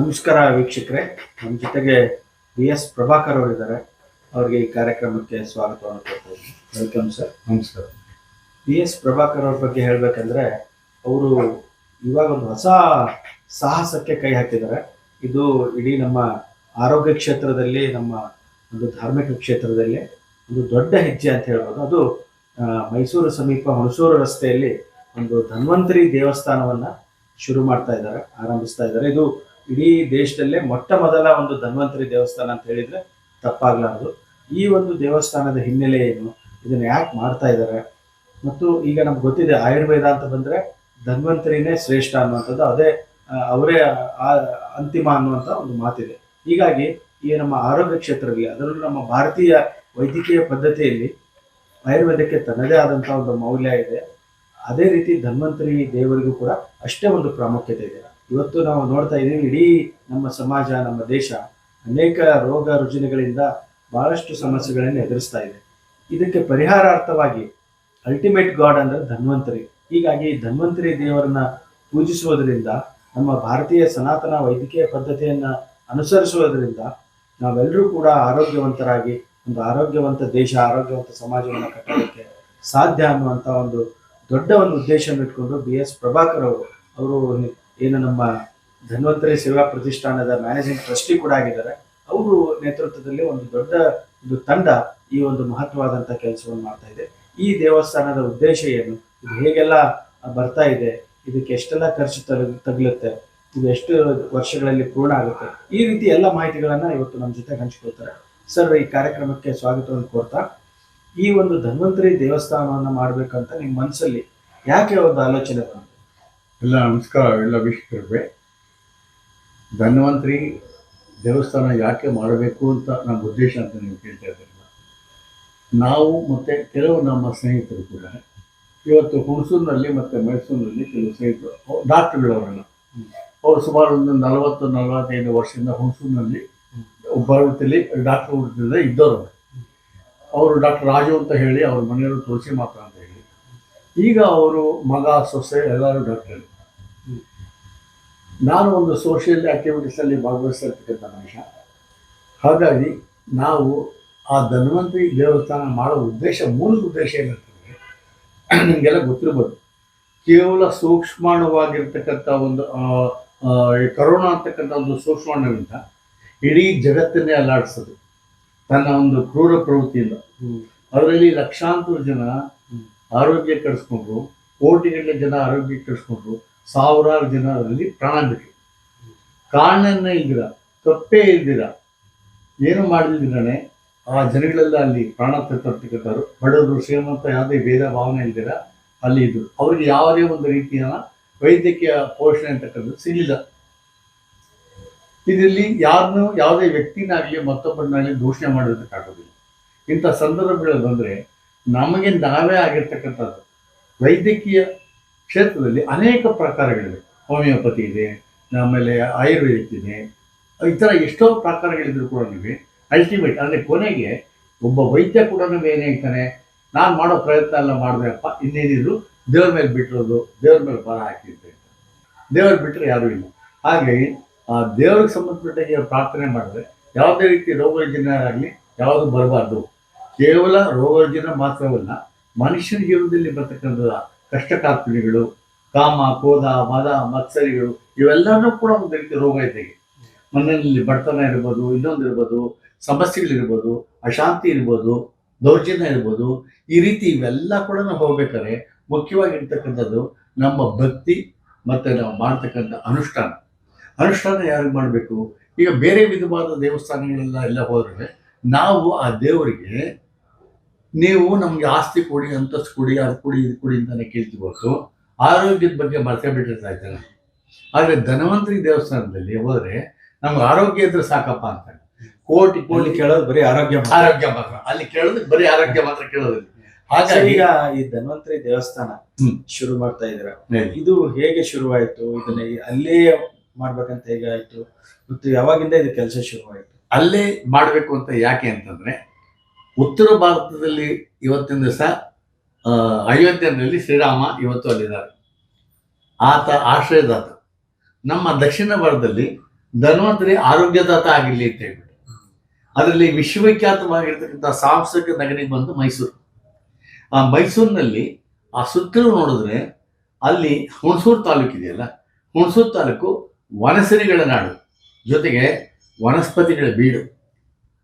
ನಮಸ್ಕಾರ ವೀಕ್ಷಕರೇ. ನಮ್ಮ ಜೊತೆಗೆ ಬಿ ಎಸ್ ಪ್ರಭಾಕರ್ ಅವರಿದ್ದಾರೆ. ಅವರಿಗೆ ಈ ಕಾರ್ಯಕ್ರಮಕ್ಕೆ ಸ್ವಾಗತವನ್ನು ಕೊಡ್ತಾ ಇದ್ದೀನಿ. ವೆಲ್ಕಮ್ ಸರ್ ನಮಸ್ಕಾರ. ಬಿ ಎಸ್ ಪ್ರಭಾಕರ್ ಅವ್ರ ಬಗ್ಗೆ ಹೇಳಬೇಕಂದ್ರೆ ಅವರು ಇವಾಗ ಒಂದು ಹೊಸ ಸಾಹಸಕ್ಕೆ ಕೈ ಹಾಕಿದ್ದಾರೆ. ಇದು ಇಡೀ ನಮ್ಮ ಆರೋಗ್ಯ ಕ್ಷೇತ್ರದಲ್ಲಿ ನಮ್ಮ ಒಂದು ಧಾರ್ಮಿಕ ಕ್ಷೇತ್ರದಲ್ಲಿ ಒಂದು ದೊಡ್ಡ ಹೆಜ್ಜೆ ಅಂತ ಹೇಳ್ಬೋದು. ಅದು ಮೈಸೂರು ಸಮೀಪ ಹುಣಸೂರು ರಸ್ತೆಯಲ್ಲಿ ಒಂದು ಧನ್ವಂತರಿ ದೇವಸ್ಥಾನವನ್ನ ಶುರು ಮಾಡ್ತಾ ಇದ್ದಾರೆ ಆರಂಭಿಸ್ತಾ ಇದ್ದಾರೆ. ಇದು ಇಡೀ ದೇಶದಲ್ಲೇ ಮೊಟ್ಟ ಮೊದಲ ಒಂದು ಧನ್ವಂತರಿ ದೇವಸ್ಥಾನ ಅಂತ ಹೇಳಿದ್ರೆ ತಪ್ಪಾಗ್ಲಾರ್ದು. ಈ ಒಂದು ದೇವಸ್ಥಾನದ ಹಿನ್ನೆಲೆ ಏನು? ಇದನ್ನ ಯಾಕೆ ಮಾಡ್ತಾ ಇದ್ದಾರೆ ಮತ್ತು ಈಗ ನಮ್ಗೆ ಗೊತ್ತಿದೆ, ಆಯುರ್ವೇದ ಅಂತ ಬಂದ್ರೆ ಧನ್ವಂತರಿನೇ ಶ್ರೇಷ್ಠ ಅನ್ನುವಂಥದ್ದು. ಅದೇ ಅವರೇ ಅಂತಿಮ ಅನ್ನುವಂಥ ಒಂದು ಮಾತಿದೆ. ಹೀಗಾಗಿ ಈ ನಮ್ಮ ಆರೋಗ್ಯ ಕ್ಷೇತ್ರದಲ್ಲಿ, ಅದರಲ್ಲೂ ನಮ್ಮ ಭಾರತೀಯ ವೈದ್ಯಕೀಯ ಪದ್ಧತಿಯಲ್ಲಿ ಆಯುರ್ವೇದಕ್ಕೆ ತನ್ನದೇ ಆದಂಥ ಒಂದು ಮೌಲ್ಯ ಇದೆ. ಅದೇ ರೀತಿ ಧನ್ವಂತರಿ ದೇವರಿಗೂ ಕೂಡ ಅಷ್ಟೇ ಒಂದು ಪ್ರಾಮುಖ್ಯತೆ ಇದೆ. ಇವತ್ತು ನಾವು ನೋಡ್ತಾ ಇದ್ದೀವಿ, ಇಡೀ ನಮ್ಮ ಸಮಾಜ, ನಮ್ಮ ದೇಶ ಅನೇಕ ರೋಗ ರುಜಿನಗಳಿಂದ ಬಹಳಷ್ಟು ಸಮಸ್ಯೆಗಳನ್ನು ಎದುರಿಸ್ತಾ ಇದೆ. ಇದಕ್ಕೆ ಪರಿಹಾರಾರ್ಥವಾಗಿ ಅಲ್ಟಿಮೇಟ್ ಗಾಡ್ ಅಂದ್ರೆ ಧನ್ವಂತರಿ. ಹೀಗಾಗಿ ಧನ್ವಂತರಿ ದೇವರನ್ನ ಪೂಜಿಸುವುದರಿಂದ, ನಮ್ಮ ಭಾರತೀಯ ಸನಾತನ ವೈದ್ಯಕೀಯ ಪದ್ಧತಿಯನ್ನ ಅನುಸರಿಸುವುದರಿಂದ ನಾವೆಲ್ಲರೂ ಕೂಡ ಆರೋಗ್ಯವಂತರಾಗಿ, ಒಂದು ಆರೋಗ್ಯವಂತ ದೇಶ, ಆರೋಗ್ಯವಂತ ಸಮಾಜವನ್ನು ಕಟ್ಟೋದಕ್ಕೆ ಸಾಧ್ಯ ಅನ್ನುವಂಥ ಒಂದು ದೊಡ್ಡ ಒಂದು ಉದ್ದೇಶವನ್ನು ಇಟ್ಕೊಂಡು ಬಿ ಎಸ್ ಪ್ರಭಾಕರ್ ಅವರು ಅವರು ಏನು ನಮ್ಮ ಧನ್ವಂತರಿ ಸೇವಾ ಪ್ರತಿಷ್ಠಾನದ ಮ್ಯಾನೇಜಿಂಗ್ ಟ್ರಸ್ಟಿ ಕೂಡ ಆಗಿದ್ದಾರೆ. ಅವರು ನೇತೃತ್ವದಲ್ಲಿ ಒಂದು ದೊಡ್ಡ ಒಂದು ತಂಡ ಈ ಒಂದು ಮಹತ್ವವಾದಂಥ ಕೆಲಸವನ್ನು ಮಾಡ್ತಾ ಇದೆ. ಈ ದೇವಸ್ಥಾನದ ಉದ್ದೇಶ ಏನು? ಇದು ಹೇಗೆಲ್ಲ ಬರ್ತಾ ಇದೆ? ಇದಕ್ಕೆ ಎಷ್ಟೆಲ್ಲ ಖರ್ಚು ತಗ- ತಗಲುತ್ತೆ? ಇದು ಎಷ್ಟು ವರ್ಷಗಳಲ್ಲಿ ಪೂರ್ಣ ಆಗುತ್ತೆ? ಈ ರೀತಿ ಎಲ್ಲ ಮಾಹಿತಿಗಳನ್ನ ಇವತ್ತು ನಮ್ಮ ಜೊತೆ ಹಂಚಿಕೊಳ್ತಾರೆ. ಸರ್, ಈ ಕಾರ್ಯಕ್ರಮಕ್ಕೆ ಸ್ವಾಗತವನ್ನು ಕೋರ್ತಾ, ಈ ಒಂದು ಧನ್ವಂತರಿ ದೇವಸ್ಥಾನವನ್ನು ಮಾಡಬೇಕಂತ ನಿಮ್ಮ ಮನಸ್ಸಲ್ಲಿ ಯಾಕೆ ಒಂದು ಆಲೋಚನೆ ಬಂತು? ಎಲ್ಲ ನಮಸ್ಕಾರ, ಎಲ್ಲ ವೀಕ್ಷಕರಿಗೆ ಧನ್ವಂತರಿ ದೇವಸ್ಥಾನ ಯಾಕೆ ಮಾಡಬೇಕು ಅಂತ ನಮ್ಮ ಉದ್ದೇಶ ಅಂತ ನೀವು ಕೇಳ್ತಾ ಇದ್ದೀರಲ್ಲ. ನಾವು ಮತ್ತು ಕೆಲವು ನಮ್ಮ ಸ್ನೇಹಿತರು ಕೂಡ ಇವತ್ತು ಹುಣಸೂರಿನಲ್ಲಿ ಮತ್ತು ಮೈಸೂರಿನಲ್ಲಿ ಕೆಲವು ಸ್ನೇಹಿತರು ಡಾಕ್ಟರ್ಗಳವರೆಲ್ಲ ಅವರು ಸುಮಾರು ಒಂದು ನಲವತ್ತು, ನಲವತ್ತೈದು ವರ್ಷದಿಂದ ಹುಣಸೂರಿನಲ್ಲಿ ಬರುತ್ತಲ್ಲಿ ಡಾಕ್ಟರ್ ವೃತ್ತಿಯಿಂದ ಇದ್ದವರು. ಅವರು ಡಾಕ್ಟರ್ ರಾಜು ಅಂತ ಹೇಳಿ ಅವ್ರ ಮನೆಯವರು ತುಳಸಿ ಮಾತ್ರ ಅಂತ ಹೇಳಿ. ಈಗ ಅವರು ಮಗ ಸೊಸೆ ಎಲ್ಲರೂ ಡಾಕ್ಟರ್. ನಾನು ಒಂದು ಸೋಷಿಯಲ್ ಆಕ್ಟಿವಿಟೀಸಲ್ಲಿ ಭಾಗವಹಿಸಿರ್ತಕ್ಕಂಥ ಮನುಷ್ಯ. ಹಾಗಾಗಿ ನಾವು ಆ ಧನ್ವಂತರಿ ದೇವಸ್ಥಾನ ಮಾಡೋ ಉದ್ದೇಶ ಮೂಲ ಉದ್ದೇಶ ಏನಿರ್ತದೆ ನಿಮಗೆಲ್ಲ ಗೊತ್ತಿರ್ಬೋದು. ಕೇವಲ ಸೂಕ್ಷ್ಮಾಣುವಾಗಿರ್ತಕ್ಕಂಥ ಒಂದು ಕರೋನಾ ಅಂತಕ್ಕಂಥ ಒಂದು ಸೂಕ್ಷ್ಮಾಣುವಿಂದ ಇಡೀ ಜಗತ್ತನ್ನೇ ಅಲ್ಲಾಡಿಸೋದು. ತನ್ನ ಒಂದು ಕ್ರೂರ ಪ್ರವೃತ್ತಿಯಿಂದ. ಅದರಲ್ಲಿ ಲಕ್ಷಾಂತರ ಜನ ಆರೋಗ್ಯ ಕೆಡಿಸ್ಕೊಂಡ್ರು ಕೋಟಿಗಟ್ಟಲೆ ಜನ ಆರೋಗ್ಯ ಕೆಡಿಸ್ಕೊಂಡ್ರು. ಸಾವಿರಾರು ಜನರಲ್ಲಿ ಪ್ರಾಣ ಬಿಟ್ಟರು ಕಾರಣನ ಇಲ್ದಿರ, ತಪ್ಪೇ ಇಲ್ದಿರ, ಏನು ಮಾಡದಿದ್ದಾನೆ ಆ ಜನಗಳೆಲ್ಲ ಅಲ್ಲಿ ಪ್ರಾಣ ತರ್ತಕ್ಕಂಥವ್ರು ಬಡವರು ಶ್ರೀಮಂತ ಯಾವುದೇ ಭೇದ ಭಾವನೆ ಇಲ್ದಿರ ಅಲ್ಲಿ ಇದ್ದರು ಅವ್ರಿಗೆ ಯಾವುದೇ ಒಂದು ರೀತಿಯ ವೈದ್ಯಕೀಯ ಪೋಷಣೆ ಅಂತಕ್ಕಂಥದ್ದು ಸಿಗಲಿಲ್ಲ. ಇದರಲ್ಲಿ ಯಾರನ್ನೂ ಯಾವುದೇ ವ್ಯಕ್ತಿನಾಗಲಿ ಮತ್ತೊಬ್ಬರನ್ನಾಗಲಿ ದೂಷಣೆ ಮಾಡೋದಕ್ಕಾಗೋದಿಲ್ಲ ಇಂಥ ಸಂದರ್ಭಗಳು ಬಂದರೆ ನಮಗೆ ನಾವೇ ಆಗಿರ್ತಕ್ಕಂಥದ್ದು. ವೈದ್ಯಕೀಯ ಕ್ಷೇತ್ರದಲ್ಲಿ ಅನೇಕ ಪ್ರಕಾರಗಳಿವೆ. ಹೋಮಿಯೋಪತಿ ಇದೆ, ಆಮೇಲೆ ಆಯುರ್ವೇದಿಕ್ ಇದೆ. ಈ ಥರ ಎಷ್ಟೋ ಪ್ರಕಾರಗಳಿದ್ರು ಕೂಡ ನೀವು ಅಲ್ಟಿಮೇಟ್ ಅಂದರೆ ಕೊನೆಗೆ ಒಬ್ಬ ವೈದ್ಯ ಕೂಡ ಏನು ಹೇಳ್ತಾನೆ ನಾನು ಮಾಡೋ ಪ್ರಯತ್ನ ಎಲ್ಲ ಮಾಡಿದೆಪ್ಪ ಇನ್ನೇನಿದ್ರು ದೇವ್ರ ಮೇಲೆ ಬಿಟ್ಟಿರೋದು, ದೇವ್ರ ಮೇಲೆ ಬರ ಹಾಕಿದ್ದೆ ದೇವ್ರು ಬಿಟ್ಟರೆ ಯಾರೂ ಇಲ್ಲ. ಹಾಗಾಗಿ ಆ ದೇವ್ರಿಗೆ ಸಂಬಂಧಪಟ್ಟ ಪ್ರಾರ್ಥನೆ ಮಾಡಿದ್ರೆ ಯಾವುದೇ ರೀತಿ ರೋಗ ಆಗಲಿ ಯಾವುದು ಬರಬಾರ್ದು. ಕೇವಲ ರೋಗರುಜಿನ ಮಾತ್ರವಲ್ಲ ಮನುಷ್ಯನ ಜೀವನದಲ್ಲಿ ಬರ್ತಕ್ಕಂಥ ಕಷ್ಟ ಕಾರ್ಪಣ್ಯಗಳು ಕಾಮ, ಕ್ರೋಧ, ಮದ, ಮತ್ಸರಿಗಳು ಇವೆಲ್ಲರೂ ಕೂಡ ಒಂದು ರೀತಿ ರೋಗ ಇದ್ದಾಗೆ ಮನೆಯಲ್ಲಿ ಬಡತನ ಇರ್ಬೋದು, ಇನ್ನೊಂದು ಇರ್ಬೋದು, ಸಮಸ್ಯೆಗಳಿರ್ಬೋದು, ಅಶಾಂತಿ ಇರ್ಬೋದು, ದೌರ್ಜನ್ಯ ಇರ್ಬೋದು, ಈ ರೀತಿ ಇವೆಲ್ಲ ಕೂಡ ನಾವು ಹೋಗ್ಬೇಕಾದ್ರೆ ಮುಖ್ಯವಾಗಿರ್ತಕ್ಕಂಥದ್ದು ನಮ್ಮ ಭಕ್ತಿ ಮತ್ತು ನಾವು ಮಾಡ್ತಕ್ಕಂಥ ಅನುಷ್ಠಾನ. ಅನುಷ್ಠಾನ ಯಾರಿಗೆ ಮಾಡಬೇಕು? ಈಗ ಬೇರೆ ವಿಧವಾದ ದೇವಸ್ಥಾನಗಳೆಲ್ಲ ಎಲ್ಲ ಹೋದ್ರೆ ನಾವು ಆ ದೇವರಿಗೆ ನೀವು ನಮಗೆ ಆಸ್ತಿ ಕೊಡಿ ಅಂತಸ್ತು ಕೊಡಿ ಅದು ಕೊಡಿ ಇದು ಕೊಡಿ ಅಂತಾನೆ ಕೇಳ್ತಿರ್ಬೇಕು. ಆರೋಗ್ಯದ ಬಗ್ಗೆ ಮರ್ತೆ ಬಿಟ್ಟಿರ್ತಾ ಇದ್ದಾರೆ ಆದರೆ ಧನ್ವಂತರಿ ದೇವಸ್ಥಾನದಲ್ಲಿ ಹೋದ್ರೆ ನಮ್ಗೆ ಆರೋಗ್ಯ ಇದ್ರೆ ಸಾಕಪ್ಪ ಅಂತ ಕೋಟಿ ಕೋಟಿ ಕೇಳೋದು ಬರೀ ಆರೋಗ್ಯ. ಆರೋಗ್ಯ ಮಾತ್ರ. ಅಲ್ಲಿ ಕೇಳೋದು ಬರೀ ಆರೋಗ್ಯ ಮಾತ್ರ ಕೇಳೋದಿಲ್ಲ. ಹಾಗಾಗಿ ಈಗ ಈ ಧನ್ವಂತರಿ ದೇವಸ್ಥಾನ ಶುರು ಮಾಡ್ತಾ ಇದ್ದೀರಾ. ಇದು ಹೇಗೆ ಶುರುವಾಯಿತು? ಇದನ್ನ ಅಲ್ಲೇ ಮಾಡ್ಬೇಕಂತ ಹೇಗೆ ಆಯ್ತು ಮತ್ತು ಯಾವಾಗಿಂದ ಇದು ಕೆಲಸ ಶುರುವಾಯಿತು? ಅಲ್ಲೇ ಮಾಡಬೇಕು ಅಂತ ಯಾಕೆ ಅಂತಂದ್ರೆ ಉತ್ತರ ಭಾರತದಲ್ಲಿ ಇವತ್ತಿನ ದಿವಸ ಅಯೋಧ್ಯೆಯಲ್ಲಿ ಶ್ರೀರಾಮ ಇವತ್ತು ಅಲ್ಲಿದ್ದಾರೆ. ಆತ ಆಶ್ರಯದಾತ. ನಮ್ಮ ದಕ್ಷಿಣ ಭಾರತದಲ್ಲಿ ಧನ್ವಂತರಿ ಆರೋಗ್ಯದಾತ ಆಗಿರಲಿ ಅಂತ ಹೇಳ್ಬಿಟ್ಟು. ಅದರಲ್ಲಿ ವಿಶ್ವವಿಖ್ಯಾತವಾಗಿರ್ತಕ್ಕಂಥ ಸಾಂಸ್ಕೃತಿಕ ನಗರಿಗೆ ಬಂದು ಮೈಸೂರು. ಆ ಮೈಸೂರಿನಲ್ಲಿ ಆ ಸುತ್ತಲೂ ನೋಡಿದ್ರೆ ಅಲ್ಲಿ ಹುಣಸೂರು ತಾಲೂಕು ಇದೆಯಲ್ಲ, ಹುಣಸೂರು ತಾಲೂಕು ವನಸರಿಗಳ ನಾಡು. ಜೊತೆಗೆ ವನಸ್ಪತಿಗಳ ಬೀಡು.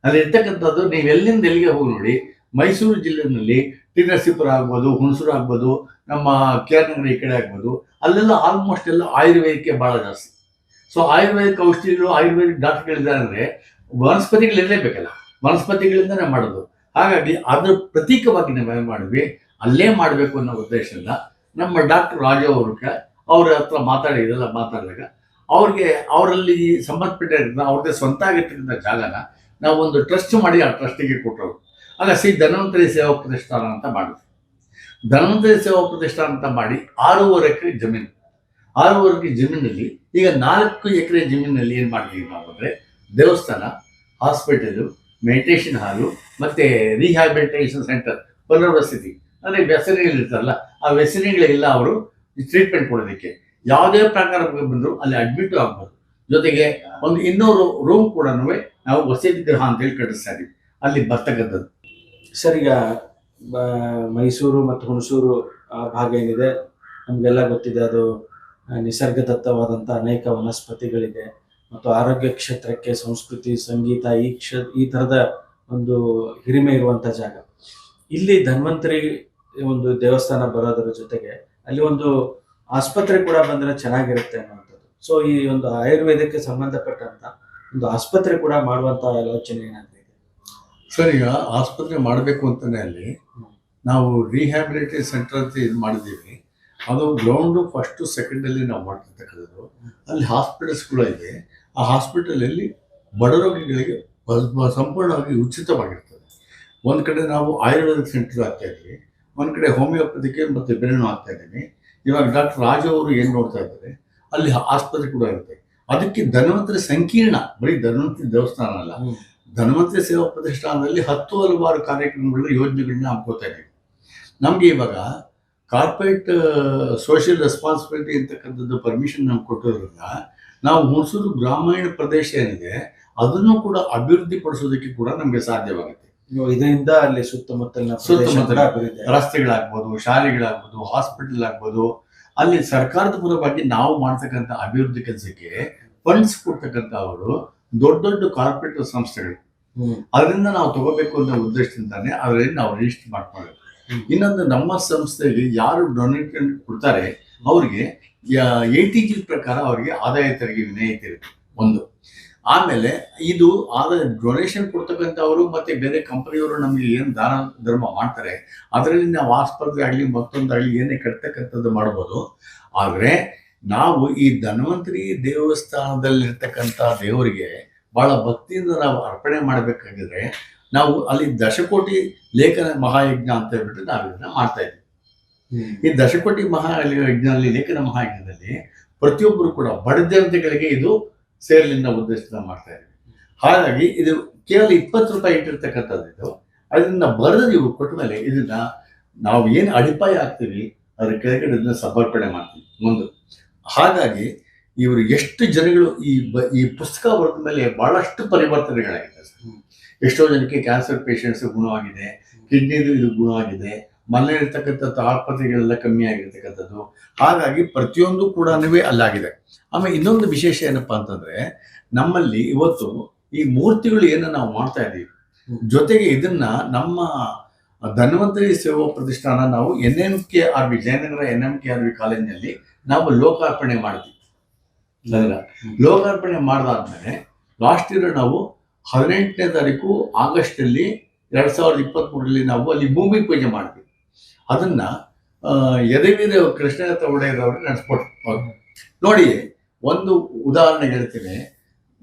ಅಲ್ಲಿ ಇರ್ತಕ್ಕಂಥದ್ದು ನೀವು ಎಲ್ಲಿಂದ ಎಲ್ಲಿಗೆ ಹೋಗಿ ನೋಡಿ, ಮೈಸೂರು ಜಿಲ್ಲೆಯಲ್ಲಿ ತಿನ್ನಸಿಪುರ ಆಗ್ಬೋದು, ಹುಣಸೂರು ಆಗ್ಬೋದು, ನಮ್ಮ ಕೆ ನಗರ ಈ ಕಡೆ ಆಗ್ಬೋದು, ಅಲ್ಲೆಲ್ಲ ಆಲ್ಮೋಸ್ಟ್ ಎಲ್ಲ ಆಯುರ್ವೇದಕ್ಕೆ ಭಾಳ ಜಾಸ್ತಿ. ಸೊ ಆಯುರ್ವೇದಿಕ್ ಔಷಧಿಗಳು, ಆಯುರ್ವೇದಿಕ್ ಡಾಕ್ಟರ್ಗಳಿದ್ದಾರೆ ಅಂದರೆ ವನಸ್ಪತಿಗಳಿರಲೇಬೇಕಲ್ಲ ವನಸ್ಪತಿಗಳಿಂದನೇ ಮಾಡೋದು. ಹಾಗಾಗಿ ಅದರ ಪ್ರತೀಕವಾಗಿ ನಾವೇನು ಮಾಡಿದ್ವಿ, ಅಲ್ಲೇ ಮಾಡಬೇಕು ಅನ್ನೋ ಉದ್ದೇಶದಿಂದ ನಮ್ಮ ಡಾಕ್ಟರ್ ರಾಜು ಅವ್ರಕ್ಕ ಅವ್ರ ಹತ್ರ ಮಾತಾಡಿ, ಇದೆಲ್ಲ ಮಾತಾಡಿದಾಗ, ಅವ್ರಿಗೆ, ಅವರಲ್ಲಿ ಸಂಬಂಧಪಟ್ಟ ಅವ್ರದ್ದೇ ಸ್ವಂತ ಆಗಿರ್ತಕ್ಕಂಥ ಜಾಗನ ನಾವು ಒಂದು ಟ್ರಸ್ಟ್ ಮಾಡಿ ಆ ಟ್ರಸ್ಟಿಗೆ ಕೊಟ್ಟರು. ಆಗ ಶ್ರೀ ಧನ್ವಂತರಿ ಸೇವಾ ಪ್ರತಿಷ್ಠಾನ ಅಂತ ಮಾಡಿದ್ರು. ಧನ್ವಂತರಿ ಸೇವಾ ಪ್ರತಿಷ್ಠಾನ ಅಂತ ಮಾಡಿ ಆರೂವರೆ ಎಕರೆ ಜಮೀನು. ಆರೂವರೆ ಎಕರೆ ಜಮೀನಲ್ಲಿ ಈಗ ನಾಲ್ಕು ಎಕರೆ ಜಮೀನಲ್ಲಿ ಏನು ಮಾಡ್ತೀವಿ ನಾವು ದೇವಸ್ಥಾನ, ಹಾಸ್ಪಿಟಲು ಮೆಡಿಟೇಷನ್ ಹಾಲು ಮತ್ತು ರಿಹ್ಯಾಬಿಲಿಟೇಷನ್ ಸೆಂಟರ್ ಪುನರ್ವಸತಿ ಅಂದರೆ ವ್ಯಸನಿಗಳಿರ್ತಾರಲ್ಲ, ಆ ವ್ಯಸನಿಗಳಿಗೆಲ್ಲ ಅವರು ಟ್ರೀಟ್ಮೆಂಟ್ ಕೊಡೋದಕ್ಕೆ. ಯಾವುದೇ ಪ್ರಕಾರ ಬಂದರೂ ಅಲ್ಲಿ ಅಡ್ಮಿಟ್ ಆಗ್ಬೋದು. ಜೊತೆಗೆ ಒಂದು ಇನ್ನೂರು ರೂಮ್ ಕೂಡ ನಾವು ವಸತಿ ಗೃಹ ಅಂತೇಳಿ ಕಟ್ಟಿಸ್ತಾ ಇದೀವಿ ಅಲ್ಲಿ ಬರ್ತಕ್ಕಂಥದ್ದು. ಸರ್ ಈಗ ಮೈಸೂರು ಮತ್ತು ಹುಣಸೂರು ಭಾಗ ಏನಿದೆ? ನಮಗೆಲ್ಲ ಗೊತ್ತಿದೆ ಅದು ನಿಸರ್ಗದತ್ತವಾದಂಥ ಅನೇಕ ವನಸ್ಪತಿಗಳಿದೆ ಮತ್ತು ಆರೋಗ್ಯ ಕ್ಷೇತ್ರಕ್ಕೆ ಸಂಸ್ಕೃತಿ ಸಂಗೀತ ಈ ಕ್ಷ ಈ ಥರದ ಒಂದು ಹಿರಿಮೆ ಇರುವಂಥ ಜಾಗ. ಇಲ್ಲಿ ಧನ್ವಂತರಿ ಒಂದು ದೇವಸ್ಥಾನ ಬರೋದರ ಜೊತೆಗೆ ಅಲ್ಲಿ ಒಂದು ಆಸ್ಪತ್ರೆ ಕೂಡ ಬಂದರೆ ಚೆನ್ನಾಗಿರುತ್ತೆ ಅನ್ನುವಂಥದ್ದು ಸೊ ಈ ಒಂದು ಆಯುರ್ವೇದಕ್ಕೆ ಸಂಬಂಧಪಟ್ಟಂತ ಒಂದು ಆಸ್ಪತ್ರೆ ಕೂಡ ಮಾಡುವಂತ ಆಲೋಚನೆ ಏನಾಗ್ತಿದೆ ಸರ್ ಈಗ ಆಸ್ಪತ್ರೆ ಮಾಡಬೇಕು ಅಂತಾನೆ ಅಲ್ಲಿ ನಾವು ರಿಹ್ಯಾಬಿಲಿಟಿ ಸೆಂಟರ್ ಅಂತ ಇದು ಮಾಡಿದ್ದೀವಿ. ಅದು ಗ್ರೌಂಡು ಫಸ್ಟು ಸೆಕೆಂಡಲ್ಲಿ ನಾವು ಮಾಡ್ತಿರ್ತಕ್ಕಂಥದ್ದು. ಅಲ್ಲಿ ಹಾಸ್ಪಿಟಲ್ಸ್ಗಳು ಇದೆ. ಆ ಹಾಸ್ಪಿಟಲಲ್ಲಿ ಬಡ ರೋಗಿಗಳಿಗೆ ಸಂಪೂರ್ಣವಾಗಿ ಉಚಿತವಾಗಿರ್ತದೆ. ಒಂದು ಕಡೆ ನಾವು ಆಯುರ್ವೇದಿಕ್ ಸೆಂಟರ್ ಆಗ್ತಾ ಇದ್ದೀವಿ. ಒಂದು ಕಡೆ ಹೋಮಿಯೋಪತಿಗೆ ಮತ್ತು ಬೆರಣು ಆಗ್ತಾ ಇದ್ದೀನಿ ಇವಾಗ ಡಾಕ್ಟರ್ ರಾಜು ಅವರು ಏನು ನೋಡ್ತಾ ಇದ್ದಾರೆ? ಅಲ್ಲಿ ಆಸ್ಪತ್ರೆ ಕೂಡ ಇರುತ್ತೆ ಅದಕ್ಕೆ ಧನ್ವಂತರಿ ಸಂಕೀರ್ಣ ಬರೀ ಧನ್ವಂತರಿ ದೇವಸ್ಥಾನ ಅಲ್ಲ. ಧನ್ವಂತರಿ ಸೇವಾ ಪ್ರತಿಷ್ಠಾನದಲ್ಲಿ ಹತ್ತು ಹಲವಾರು ಕಾರ್ಯಕ್ರಮಗಳನ್ನ ಯೋಜನೆಗಳನ್ನ ಹಮ್ಕೋತಾ ಇದ್ದೀವಿ ನಮಗೆ ಇವಾಗ ಕಾರ್ಪೊರೇಟ್ ಸೋಷಿಯಲ್ ರೆಸ್ಪಾನ್ಸಿಬಿಲಿಟಿ ಇರ್ತಕ್ಕಂಥದ್ದು ಪರ್ಮಿಷನ್ ನಮ್ಗೆ ಕೊಟ್ಟಿರೋದ್ರಿಂದ ನಾವು ಹುಣಸೂರು ಗ್ರಾಮೀಣ ಪ್ರದೇಶ ಏನಿದೆ ಅದನ್ನು ಕೂಡ ಅಭಿವೃದ್ಧಿ ಪಡಿಸೋದಕ್ಕೆ ಕೂಡ ನಮಗೆ ಸಾಧ್ಯವಾಗುತ್ತೆ ಇದರಿಂದ ಅಲ್ಲಿ ಸುತ್ತಮುತ್ತಲಿನ ಸುತ್ತಮುತ್ತಲ. ರಸ್ತೆಗಳಾಗ್ಬೋದು ಶಾಲೆಗಳಾಗ್ಬೋದು ಹಾಸ್ಪಿಟಲ್ ಆಗ್ಬೋದು ಅಲ್ಲಿ ಸರ್ಕಾರದ ಪರವಾಗಿ ನಾವು ಮಾಡ್ತಕ್ಕಂಥ ಅಭಿವೃದ್ಧಿ ಕೆಲಸಕ್ಕೆ ಫಂಡ್ಸ್ ಕೊಡ್ತಕ್ಕಂಥ ಅವರು ದೊಡ್ಡ ದೊಡ್ಡ ಕಾರ್ಪೊರೇಟ್ ಸಂಸ್ಥೆಗಳು. ಅದರಿಂದ ನಾವು ತಗೋಬೇಕು ಅನ್ನೋ ಉದ್ದೇಶದಿಂದಾನೆ ಅದರಲ್ಲಿ ನಾವು ರಿಜಿಸ್ಟರ್ ಮಾಡ್ಕೊಳ್ಬೇಕು ಇನ್ನೊಂದು ನಮ್ಮ ಸಂಸ್ಥೆಯಲ್ಲಿ ಯಾರು ಡೊನೇಷನ್ ಕೊಡ್ತಾರೆ ಅವರಿಗೆ ಎ ಟಿ ಜಿ ಪ್ರಕಾರ ಅವರಿಗೆ ಆದಾಯ ತೆರಿಗೆ ವಿನಾಯಿತಿ ಇರುತ್ತೆ. ಒಂದು. ಆಮೇಲೆ ಇದು ಆದರೆ ಡೊನೇಷನ್ ಕೊಡ್ತಕ್ಕಂಥವರು ಮತ್ತೆ ಬೇರೆ ಕಂಪನಿಯವರು ನಮಗೆ ಏನು ದಾನ ಧರ್ಮ ಮಾಡ್ತಾರೆ ಅದರಲ್ಲಿ ನಾವು ಆಸ್ಪತ್ರೆ ಆಗಲಿ ಮತ್ತೊಂದಾಗಲಿ ಏನೇ ಕಟ್ತಕ್ಕಂಥದ್ದು ಮಾಡ್ಬೋದು. ಆದರೆ ನಾವು ಈ ಧನ್ವಂತರಿ ದೇವಸ್ಥಾನದಲ್ಲಿರ್ತಕ್ಕಂಥ ದೇವರಿಗೆ ಬಹಳ ಭಕ್ತಿಯಿಂದ ನಾವು ಅರ್ಪಣೆ ಮಾಡಬೇಕಾಗಿದ್ರೆ ನಾವು ಅಲ್ಲಿ ದಶಕೋಟಿ ಲೇಖನ ಮಹಾಯಜ್ಞ ಅಂತ ಹೇಳ್ಬಿಟ್ಟು ನಾವು ಇದನ್ನ ಮಾಡ್ತಾ ಇದ್ದೀವಿ ಈ ದಶಕೋಟಿ ಮಹಾಯಜ್ಞದಲ್ಲಿ ಲೇಖನ ಮಹಾಯಜ್ಞದಲ್ಲಿ ಪ್ರತಿಯೊಬ್ಬರು ಕೂಡ ಬಡ ಜನತೆಗಳಿಗೆ ಇದು ಸೇರ್ಲಿಂದ ಉದ್ದೇಶದ ಮಾಡ್ತಾ ಇದ್ದೀವಿ. ಹಾಗಾಗಿ ಇದು ಕೇವಲ ಇಪ್ಪತ್ತು ರೂಪಾಯಿ ಇಟ್ಟಿರ್ತಕ್ಕಂಥದ್ದು ಅದನ್ನ ಬರೆದು ನೀವು ಕೊಟ್ಟ ಮೇಲೆ ಇದನ್ನ ನಾವು ಏನು ಅಡಿಪಾಯ ಆಗ್ತೀವಿ ಅದ್ರ ಕೆಳಗಡೆ ಇದನ್ನ ಸಮರ್ಪಣೆ ಮಾಡ್ತೀವಿ. ಒಂದು. ಹಾಗಾಗಿ ಇವರು ಎಷ್ಟು ಜನಗಳು ಈ ಬ, ಈ ಪುಸ್ತಕ ಬರೆದ ಮೇಲೆ ಬಹಳಷ್ಟು ಪರಿವರ್ತನೆಗಳಾಗಿದೆ. ಎಷ್ಟೋ ಜನಕ್ಕೆ ಕ್ಯಾನ್ಸರ್ ಪೇಷಂಟ್ಸ್ ಗುಣವಾಗಿದೆ, ಕಿಡ್ನಿದು ಇದು ಗುಣವಾಗಿದೆ ಮನೇಲಿರ್ತಕ್ಕಂಥ ತಾಳ್ಪತ್ರೆಗಳೆಲ್ಲ ಕಮ್ಮಿ ಆಗಿರ್ತಕ್ಕಂಥದ್ದು. ಹಾಗಾಗಿ ಪ್ರತಿಯೊಂದು ಕೂಡ ಅಲ್ಲಾಗಿದೆ. ಆಮೇಲೆ ಇನ್ನೊಂದು ವಿಶೇಷ ಏನಪ್ಪಾ ಅಂತಂದ್ರೆ ನಮ್ಮಲ್ಲಿ ಇವತ್ತು ಈ ಮೂರ್ತಿಗಳು ಏನು ನಾವು ಮಾಡ್ತಾ ಇದ್ದೀವಿ. ಜೊತೆಗೆ ಇದನ್ನ ನಮ್ಮ ಧನ್ವಂತರಿ ಸೇವಾ ಪ್ರತಿಷ್ಠಾನ ನಾವು N M K R V Jayanagar N M K R V ಕಾಲೇಜಿನಲ್ಲಿ ನಾವು ಲೋಕಾರ್ಪಣೆ ಮಾಡ್ತೀವಿ. ಲೋಕಾರ್ಪಣೆ ಮಾಡ್ದಾದ್ಮೇಲೆ ಲಾಸ್ಟ್ ಇಯರ್ ನಾವು ಹದಿನೆಂಟನೇ ತಾರೀಕು ಆಗಸ್ಟಲ್ಲಿ ಎರಡ್ ಸಾವಿರದ ಇಪ್ಪತ್ತ್ಮೂರರಲ್ಲಿ ನಾವು ಅಲ್ಲಿ ಭೂಮಿ ಪೂಜೆ ಮಾಡ್ತೀವಿ ಅದನ್ನ ಆ, ಯದುವೀರ ಕೃಷ್ಣದತ್ತ ಒಡೆಯರವರು ನಡೆಸ್ಕೊಟ್ರು. ನೋಡಿ ಒಂದು ಉದಾಹರಣೆ ಹೇಳ್ತೀನಿ.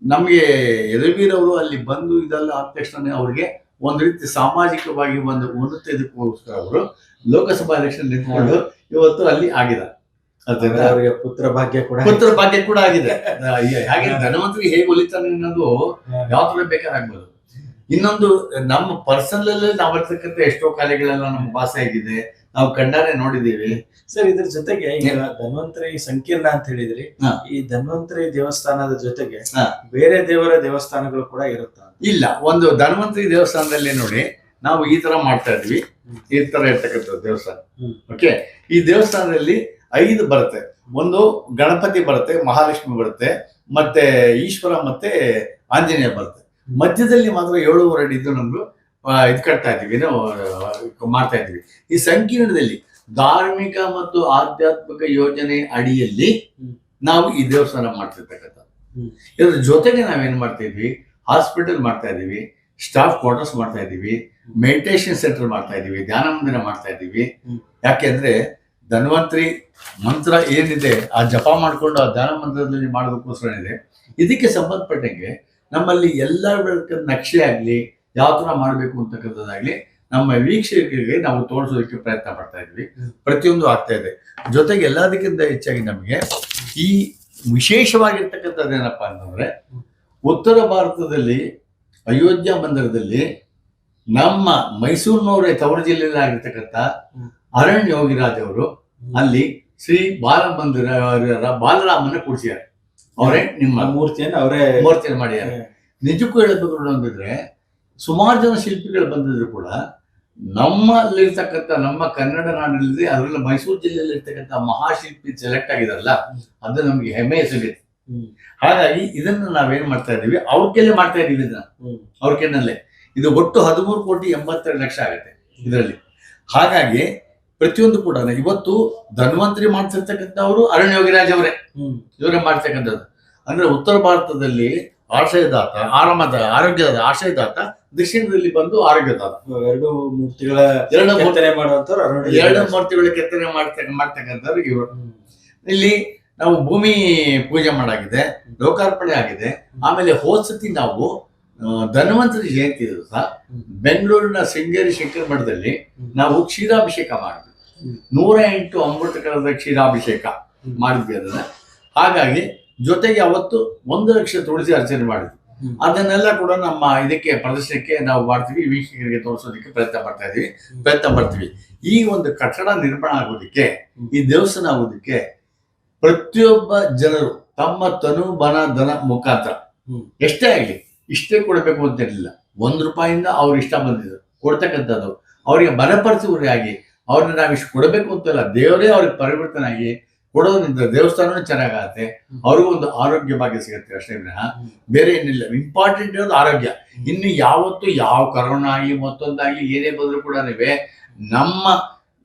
ನಮಗೆ ಯದುವೀರವರು ಅಲ್ಲಿ ಬಂದು ಇದೆಲ್ಲ ಆದ ತಕ್ಷಣ ಅವ್ರಿಗೆ ಒಂದು ರೀತಿ ಸಾಮಾಜಿಕವಾಗಿ ಒಂದು ಉನ್ನತ ಇದಕ್ಕೋಸ್ಕರ ಅವರು ಲೋಕಸಭಾ ಎಲೆಕ್ಷನ್ ನಿಂತ್ಕೊಂಡು ಇವತ್ತು ಅಲ್ಲಿ ಆಗಿದೆ ಆಮೇಲೆ ಅವರಿಗೆ ಪುತ್ರ ಭಾಗ್ಯ ಕೂಡ ಪುತ್ರ ಭಾಗ್ಯ ಕೂಡ ಆಗಿದೆ. ಹಾಗೆ ಧನವಂತರಿಗೆ ಹೇಗೆ ಒಲಿತಾನೆ ಅನ್ನೋದು ಯಾವ ತರ ಇನ್ನೊಂದು ನಮ್ಮ ಪರ್ಸನಲ್ ನಾವು ಬರ್ತಕ್ಕಂಥ ಎಷ್ಟೋ ಕಲೆಗಳೆಲ್ಲ ನಮ್ಮ ಭಾಷೆ ಆಗಿದೆ ನಾವು ಕಣ್ಣಾರೆ ನೋಡಿದೀವಿ. ಸರ್ ಇದ್ರ ಜೊತೆಗೆ ಈಗ ಧನ್ವಂತರಿ ಸಂಕೀರ್ಣ ಅಂತ ಹೇಳಿದ್ರಿ. ಹಾ. ಈ ಧನ್ವಂತರಿ ದೇವಸ್ಥಾನದ ಜೊತೆಗೆ ಹಾ. ಬೇರೆ ದೇವರ ದೇವಸ್ಥಾನಗಳು ಕೂಡ ಇರುತ್ತ? ಇಲ್ಲ ಒಂದು ಧನ್ವಂತರಿ ದೇವಸ್ಥಾನದಲ್ಲಿ ನೋಡಿ ನಾವು ಈ ತರ ಮಾಡ್ತಾ ಇದ್ವಿ. ಈ ತರ ಇರ್ತಕ್ಕಂಥ ದೇವಸ್ಥಾನ. ಹ್ಮ್. ಓಕೆ ಈ ದೇವಸ್ಥಾನದಲ್ಲಿ ಐದು ಬರುತ್ತೆ. ಒಂದು ಗಣಪತಿ ಬರುತ್ತೆ ಮಹಾಲಕ್ಷ್ಮಿ ಬರುತ್ತೆ ಮತ್ತೆ ಈಶ್ವರ ಮತ್ತೆ ಆಂಜನೇಯ ಬರುತ್ತೆ. ಮಧ್ಯದಲ್ಲಿ ಮಾತ್ರ ಏಳುವರೆ ಅಡಿ ಇದ್ದು ನಮ್ದು. ಇದು ಕಟ್ತಾ ಇದೀವಿ ನಾವು ಮಾಡ್ತಾ ಇದೀವಿ ಈ ಸಂಕೀರ್ಣದಲ್ಲಿ ಧಾರ್ಮಿಕ ಮತ್ತು ಆಧ್ಯಾತ್ಮಿಕ ಯೋಜನೆ ಅಡಿಯಲ್ಲಿ ನಾವು ಈ ದೇವಸ್ಥಾನ ಮಾಡ್ತಿರ್ತಕ್ಕಂಥ. ಇದ್ರ ಜೊತೆಗೆ ನಾವೇನ್ ಮಾಡ್ತಾ ಇದ್ವಿ? ಹಾಸ್ಪಿಟಲ್ ಮಾಡ್ತಾ ಇದೀವಿ ಸ್ಟಾಫ್ ಕ್ವಾರ್ಟರ್ಸ್ ಮಾಡ್ತಾ ಇದೀವಿ ಮೆಡಿಟೇಷನ್ ಸೆಂಟರ್ ಮಾಡ್ತಾ ಇದೀವಿ ಧ್ಯಾನ ಮಂದಿರ ಮಾಡ್ತಾ ಇದೀವಿ. ಯಾಕೆಂದ್ರೆ ಧನ್ವಂತ್ರಿ ಮಂತ್ರ ಏನಿದೆ ಆ ಜಪ ಮಾಡ್ಕೊಂಡು ಆ ಧ್ಯಾನ ಮಂದಿರದಲ್ಲಿ ಮಾಡೋದಕ್ಕೋಸ್ಕರ ಇದೆ. ಇದಕ್ಕೆ ಸಂಬಂಧಪಟ್ಟಂಗೆ ನಮ್ಮಲ್ಲಿ ಎಲ್ಲ ನಕ್ಷೆ ಆಗ್ಲಿ ಯಾವ ತರ ಮಾಡಬೇಕು ಅಂತಕ್ಕಂಥದ್ದಾಗ್ಲಿ ನಮ್ಮ ವೀಕ್ಷಕರಿಗೆ ನಾವು ತೋರಿಸೋದಕ್ಕೆ ಪ್ರಯತ್ನ ಪಡ್ತಾ ಇದ್ವಿ. ಪ್ರತಿಯೊಂದು ಆಗ್ತಾ ಇದೆ. ಜೊತೆಗೆ ಎಲ್ಲದಕ್ಕಿಂತ ಹೆಚ್ಚಾಗಿ ನಮಗೆ ಈ ವಿಶೇಷವಾಗಿರ್ತಕ್ಕಂಥದ್ದು ಏನಪ್ಪಾ ಅಂತಂದ್ರೆ ಉತ್ತರ ಭಾರತದಲ್ಲಿ ಅಯೋಧ್ಯ ಮಂದಿರದಲ್ಲಿ ನಮ್ಮ ಮೈಸೂರಿನವರೇ ತವರು ಜಿಲ್ಲೆಯಲ್ಲಿ ಆಗಿರ್ತಕ್ಕಂಥ. ಅರಣ್ಯ ಯೋಗಿರಾಜ್ ಅವರು ಅಲ್ಲಿ ಶ್ರೀ ಬಾಲ ಮಂದಿರ ಬಾಲರಾಮನ ಕೂಡಿಸಿದ್ದಾರೆ. ಅವರೇ ನಿಮ್ಮ ಮೂರ್ತಿಯನ್ನು ಅವರೇ ಮೂರ್ತಿಯನ್ನು ಮಾಡಿದ್ದಾರೆ. ನಿಜಕ್ಕೂ ಹೇಳಬೇಕು ನೋಡಿದ್ರೆ ಸುಮಾರು ಜನ ಶಿಲ್ಪಿಗಳು ಬಂದಿದ್ರು ಕೂಡ ನಮ್ಮಲ್ಲಿರ್ತಕ್ಕಂಥ, ನಮ್ಮ ಕನ್ನಡ ನಾಡಲ್ಲಿ ಅದರಲ್ಲಿ ಮೈಸೂರು ಜಿಲ್ಲೆಯಲ್ಲಿ ಇರ್ತಕ್ಕಂಥ ಮಹಾಶಿಲ್ಪಿ ಸೆಲೆಕ್ಟ್ ಆಗಿದಾರಲ್ಲ ಅದು ನಮ್ಗೆ ಹೆಮ್ಮೆ ಸಿಗುತ್ತೆ ಹಾಗಾಗಿ ಇದನ್ನ ನಾವೇನ್ ಮಾಡ್ತಾ ಇದೀವಿ ಅವ್ರ ಮಾಡ್ತಾ ಇದೀವಿ ಇದನ್ನ. ಅವ್ರ ಕೈನಲ್ಲೇ ಇದು ಒಟ್ಟು ಹದಿಮೂರು ಕೋಟಿ ಎಂಬತ್ತೆರಡು ಲಕ್ಷ ಆಗುತ್ತೆ ಇದರಲ್ಲಿ ಹಾಗಾಗಿ ಪ್ರತಿಯೊಂದು ಕೂಡ, ಇವತ್ತು ಧನ್ವಂತರಿ ಮಾಡ್ತಿರ್ತಕ್ಕಂಥವ್ರು ಅರಣ್ಯ ಯೋಗಿರಾಜ್ ಅವರೇ. ಇವರೇ ಮಾಡ್ತಕ್ಕಂಥದ್ದು ಅಂದ್ರೆ ಉತ್ತರ ಭಾರತದಲ್ಲಿ ಆಶ್ರಯದಾತ ಆರಾಮದ, ಆರೋಗ್ಯದ ಆಶ್ರಯದಾತ ದಕ್ಷಿಣದಲ್ಲಿ ಬಂದು ಆರೋಗ್ಯದ ಎರಡು ಮೂರ್ತಿಗಳ ಎರಡು ಮೂರ್ತನೆ ಕೆತ್ತನೆ ಮಾಡುವಂತವ್ರು ಎರಡು ಮೂರ್ತಿಗಳ ಕೆತ್ತನೆ ಮಾಡ್ತಕ್ಕ ಮಾಡ್ತಕ್ಕಂಥವ್ರು ಇವರು ಇಲ್ಲಿ ನಾವು ಭೂಮಿ ಪೂಜೆ ಮಾಡಾಗಿದೆ ಲೋಕಾರ್ಪಣೆ ಆಗಿದೆ ಆಮೇಲೆ ಹೋದ್ಸತಿ ನಾವು ಧನ್ವಂತರಿ ಜಯಂತಿ ದಿವಸ ಬೆಂಗಳೂರಿನ ಶೃಂಗೇರಿ ಶಂಕರ ಮಠದಲ್ಲಿ ನಾವು ಕ್ಷೀರಾಭಿಷೇಕ ಮಾಡಿದ್ವಿ. ನೂರ ಎಂಟು ಅಮೃತಕರದ ಕ್ಷೀರಾಭಿಷೇಕ ಹ್ಮ್. ಮಾಡಿದ್ವಿ ಅದನ್ನ ಹಾಗಾಗಿ ಜೊತೆಗೆ ಅವತ್ತು ಒಂದು ಲಕ್ಷ ತುಳಸಿ ಅರ್ಚನೆ ಮಾಡಿದ್ವಿ. ಅದನ್ನೆಲ್ಲ ಕೂಡ ನಮ್ಮ ಇದಕ್ಕೆ ಪ್ರದರ್ಶನಕ್ಕೆ ನಾವು ಮಾಡ್ತೀವಿ ವೀಕ್ಷಕರಿಗೆ ತೋರಿಸೋದಕ್ಕೆ ಪ್ರಯತ್ನ ಪಡ್ತಾ ಇದೀವಿ ಪ್ರಯತ್ನ ಪಡ್ತೀವಿ ಈ ಒಂದು ಕಟ್ಟಡ ನಿರ್ಮಾಣ ಆಗೋದಕ್ಕೆ ಈ ದೇವಸ್ಥಾನ ಆಗೋದಕ್ಕೆ ಪ್ರತಿಯೊಬ್ಬ ಜನರು ತಮ್ಮ ತನು ಬನ ಧನ ಮುಖಾಂತರ. ಎಷ್ಟೇ ಆಗಲಿ ಇಷ್ಟೇ ಕೊಡಬೇಕು ಅಂತ ಇರಲಿಲ್ಲ ಒಂದು ರೂಪಾಯಿಂದ ಅವ್ರು ಇಷ್ಟ ಬಂದಿದ್ರು ಕೊಡ್ತಕ್ಕಂಥದ್ದು. ಅವರಿಗೆ ಆಗಿ ಅವ್ರನ್ನ ನಾವು ಇಷ್ಟು ಕೊಡಬೇಕು ಅಂತಲ್ಲ ದೇವರೇ ಅವ್ರಿಗೆ ಪರಿವರ್ತನೆ ಆಗಿ ಕೊಡೋದ್ರಿಂದ ದೇವಸ್ಥಾನನೂ ಚೆನ್ನಾಗತ್ತೆ. ಅವ್ರಿಗೂ ಒಂದು ಆರೋಗ್ಯ ಭಾಗ್ಯ ಸಿಗುತ್ತೆ ಅಷ್ಟೇ ವಿನಃ. ಬೇರೆ ಏನಿಲ್ಲ. ಇಂಪಾರ್ಟೆಂಟ್ ಇರೋದು ಆರೋಗ್ಯ. ಇನ್ನು ಯಾವತ್ತು ಯಾವ ಕರೋನಾ ಆಗಿ ಮತ್ತೊಂದಾಗಿ ಏನೇ ಬಂದರೂ ಕೂಡ ನಮ್ಮ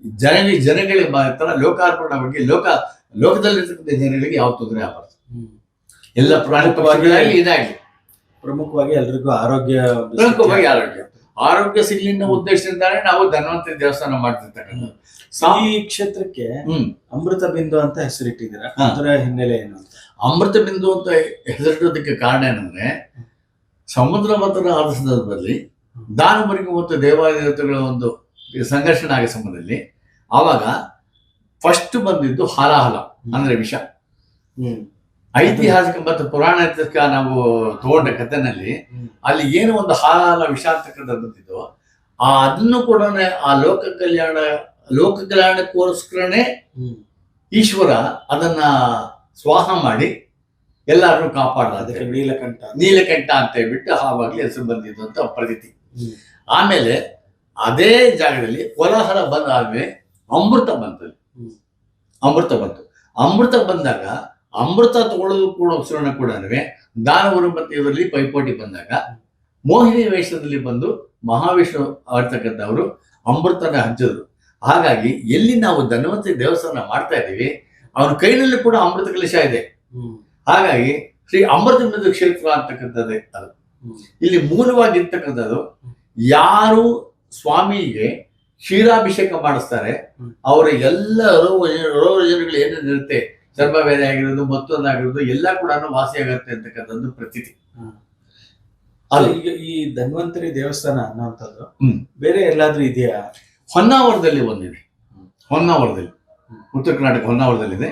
ಜನಗಳಿಗೆ ಜನಗಳಿಗೆ ಮಾತ್ರ ಲೋಕಾರ್ಪಣೆ ಬಗ್ಗೆ ಲೋಕ ಲೋಕದಲ್ಲಿರ್ತಕ್ಕಂಥ ಜನಗಳಿಗೆ ಯಾವ ತೊಂದರೆ ಆಗಬಾರ್ದು. ಎಲ್ಲ ಪ್ರಾಣಿಕವಾಗಿ ಇದಾಗಿ ಇದಾಗಲಿ. ಪ್ರಮುಖವಾಗಿ ಎಲ್ರಿಗೂ ಆರೋಗ್ಯ ಪ್ರಮುಖವಾಗಿ ಆರೋಗ್ಯ. ಆರೋಗ್ಯ ಸಿಗ್ಲಿ ಉದ್ದೇಶದಿಂದಾನೆ ನಾವು ಧನ್ವಂತರಿ ದೇವಸ್ಥಾನ ಮಾಡ್ತಿರ್ತಕ್ಕಂಥದ್ದು. ಈ ಕ್ಷೇತ್ರಕ್ಕೆ ಹ್ಮ್. ಅಮೃತ ಬಿಂದು ಅಂತ ಹೆಸರಿಟ್ಟಿದ್ದೀರಾ. ಅದರ ಹಿನ್ನೆಲೆ ಏನು ಅಂತ. ಅಮೃತ ಬಿಂದು ಅಂತ ಹೆಸರಿಟ್ಟೋದಕ್ಕೆ ಕಾರಣ ಏನಂದ್ರೆ ಸಮುದ್ರ ಮಥನ ಆದ ಸಂದರ್ಭದಲ್ಲಿ ದಾನಮರಿಗೂ ಮತ್ತು ದೇವಾದೇವತೆಗಳ ಒಂದು ಸಂಘರ್ಷಣೆ ಆಗಿದೆ ಸಮಯದಲ್ಲಿ ಆವಾಗ ಫಸ್ಟ್ ಬಂದಿದ್ದು ಹಾಲಾಹಲ ಅಂದ್ರೆ ವಿಷ. ಹ್ಮ್. ಐತಿಹಾಸಿಕ ಮತ್ತು ಪುರಾಣಿಕ ನಾವು ತಗೊಂಡ ಕಥೆನಲ್ಲಿ ಅಲ್ಲಿ ಏನು ಒಂದು ಹಾಲಾಹಲ ವಿಷ ಅಂತಕ್ಕಂಥದ್ದು ಬಂದಿದ್ದು ಆ ಅದನ್ನು ಕೂಡ ಆ ಲೋಕ ಕಲ್ಯಾಣ ಲೋಕ ಕಲ್ಯಾಣಕ್ಕೋಸ್ಕರನೇ ಈಶ್ವರ ಅದನ್ನ ಸ್ವಾಹ ಮಾಡಿ ಎಲ್ಲರನ್ನೂ ಕಾಪಾಡ ಅದಕ್ಕೆ ನೀಲಕಂಠ. ನೀಲಕಂಠ ಅಂತ ಹೇಳ್ಬಿಟ್ಟು ಆವಾಗಲೇ ಹೆಸರು ಬಂದಿದ್ದು ಅಂತ ಪ್ರತೀತಿ ಆಮೇಲೆ ಅದೇ ಜಾಗದಲ್ಲಿ ಕೋಲಾಹಲ ಬಂದಾದ್ಮೇಲೆ ಅಮೃತ ಬಂತು ಅಮೃತ ಬಂತು. ಅಮೃತ ಬಂದಾಗ ಅಮೃತ ತಗೊಳ್ಳೋದು ಕೂಡ ಸುರಣ ಕೂಡ ದಾನವರು ಮತ್ತೆ ಇವರಲ್ಲಿ ಪೈಪೋಟಿ ಬಂದಾಗ ಮೋಹಿನಿ ವೇಷದಲ್ಲಿ ಬಂದು ಮಹಾವಿಷ್ಣು ಆಗ್ತಕ್ಕಂಥವರು ಅಮೃತನ ಹಂಚಿದ್ರು. ಹಾಗಾಗಿ ಎಲ್ಲಿ ನಾವು ಧನ್ವಂತರಿ ದೇವಸ್ಥಾನ ಮಾಡ್ತಾ ಇದ್ದೀವಿ ಅವನ ಕೈನಲ್ಲಿ ಕೂಡ ಅಮೃತ ಕಲಶ ಇದೆ. ಹಾಗಾಗಿ ಶ್ರೀ ಅಮೃತ ಮೃದು ಕ್ಷೇತ್ರ ಅಂತಕ್ಕಂಥದ್ದೇ ಅದು. ಇಲ್ಲಿ ಮೂಲವಾಗಿರ್ತಕ್ಕಂಥದ್ದು ಯಾರು ಸ್ವಾಮಿಗೆ ಕ್ಷೀರಾಭಿಷೇಕ ಮಾಡಿಸ್ತಾರೆ. ಅವರ ಎಲ್ಲ ರೋಗಗಳು ಏನೇನು ಇರುತ್ತೆ ಚರ್ಮವೇದ ಆಗಿರೋದು ಮತ್ತೊಂದಾಗಿರೋದು ಎಲ್ಲ ಕೂಡ ವಾಸಿಯಾಗತ್ತೆ ಅಂತಕ್ಕಂಥದ್ದು ಪ್ರತೀತಿ. ಅಲ್ಲಿ ಈಗ ಈ ಧನ್ವಂತರಿ ದೇವಸ್ಥಾನ ಹ್ಮ್. ಬೇರೆ ಎಲ್ಲಾದ್ರೂ ಇದೆಯಾ? ಹೊನ್ನಾವರದಲ್ಲಿ ಒಂದಿದೆ. ಹೊನ್ನಾವರದಲ್ಲಿ. ಉತ್ತರ ಕರ್ನಾಟಕ ಹೊನ್ನಾವರದಲ್ಲಿದೆ.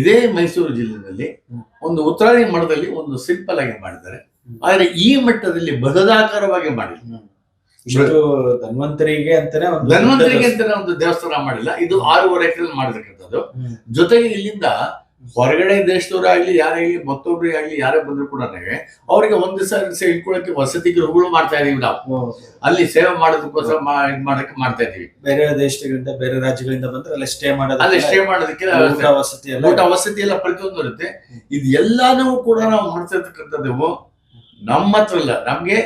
ಇದೇ ಮೈಸೂರು ಜಿಲ್ಲೆಯಲ್ಲಿ ಒಂದು ಉತ್ತರಾಯಣ ಮಠದಲ್ಲಿ ಒಂದು ಸಿಂಪಲ್ ಆಗಿ ಮಾಡಿದ್ದಾರೆ. ಆದರೆ ಈ ಮಟ್ಟದಲ್ಲಿ ಬದಲಾಕಾರವಾಗಿ ಮಾಡಿಲ್ಲ. ಧನ್ವಂತರಿಗೆ ಅಂತಾನೆ ಧನ್ವಂತರಿಗೆ ಅಂತಾನೆ ಒಂದು ದೇವಸ್ಥಾನ ಮಾಡಿಲ್ಲ. ಇದು ಆರೂವರೆ ಎಕರೆ ಮಾಡಿರ್ತಕ್ಕಂಥದ್ದು ಜೊತೆಗೆ ಇಲ್ಲಿಂದ ಹೊರಗಡೆ ದೇಶದವರಾಗ್ಲಿ ಯಾರಾಗ್ಲಿ ಮತ್ತೊಬ್ರು ಆಗ್ಲಿ ಯಾರೇ ಬಂದ್ರು ಕೂಡ ಅವರಿಗೆ ಒಂದು ದಿವಸ ಇಟ್ಕೊಳ್ಳಕ್ಕೆ ವಸತಿ ಗೃಹಗಳು ಮಾಡ್ತಾ ಇದೀವಿ ನಾವು. ಅಲ್ಲಿ ಸೇವೆ ಮಾಡೋದಕ್ಕೋಸ್ಕರ ಇದ್ ಮಾಡಕ್ಕೆ ಮಾಡ್ತಾ ಇದೀವಿ. ಬೇರೆ ದೇಶಗಳಿಂದ ಬೇರೆ ರಾಜ್ಯಗಳಿಂದ ಬಂದ್ರೆ ಅಲ್ಲಿ ಸ್ಟೇ ಮಾಡೋದು ಅಲ್ಲಿ ಸ್ಟೇ ಮಾಡೋದಕ್ಕೆ ಊಟ ವಸತಿ ಎಲ್ಲ ಊಟ ವಸತಿ ಎಲ್ಲ ಪ್ರತಿಯೊಂದು ಇರುತ್ತೆ. ಇದು ಎಲ್ಲಾನು ಕೂಡ ನಾವು ಮಾಡ್ತಾ ಇರ್ತಕ್ಕಂಥದ್ದು ನಮ್ಮ ಹತ್ರ ಇಲ್ಲ ನಮ್ಗೆ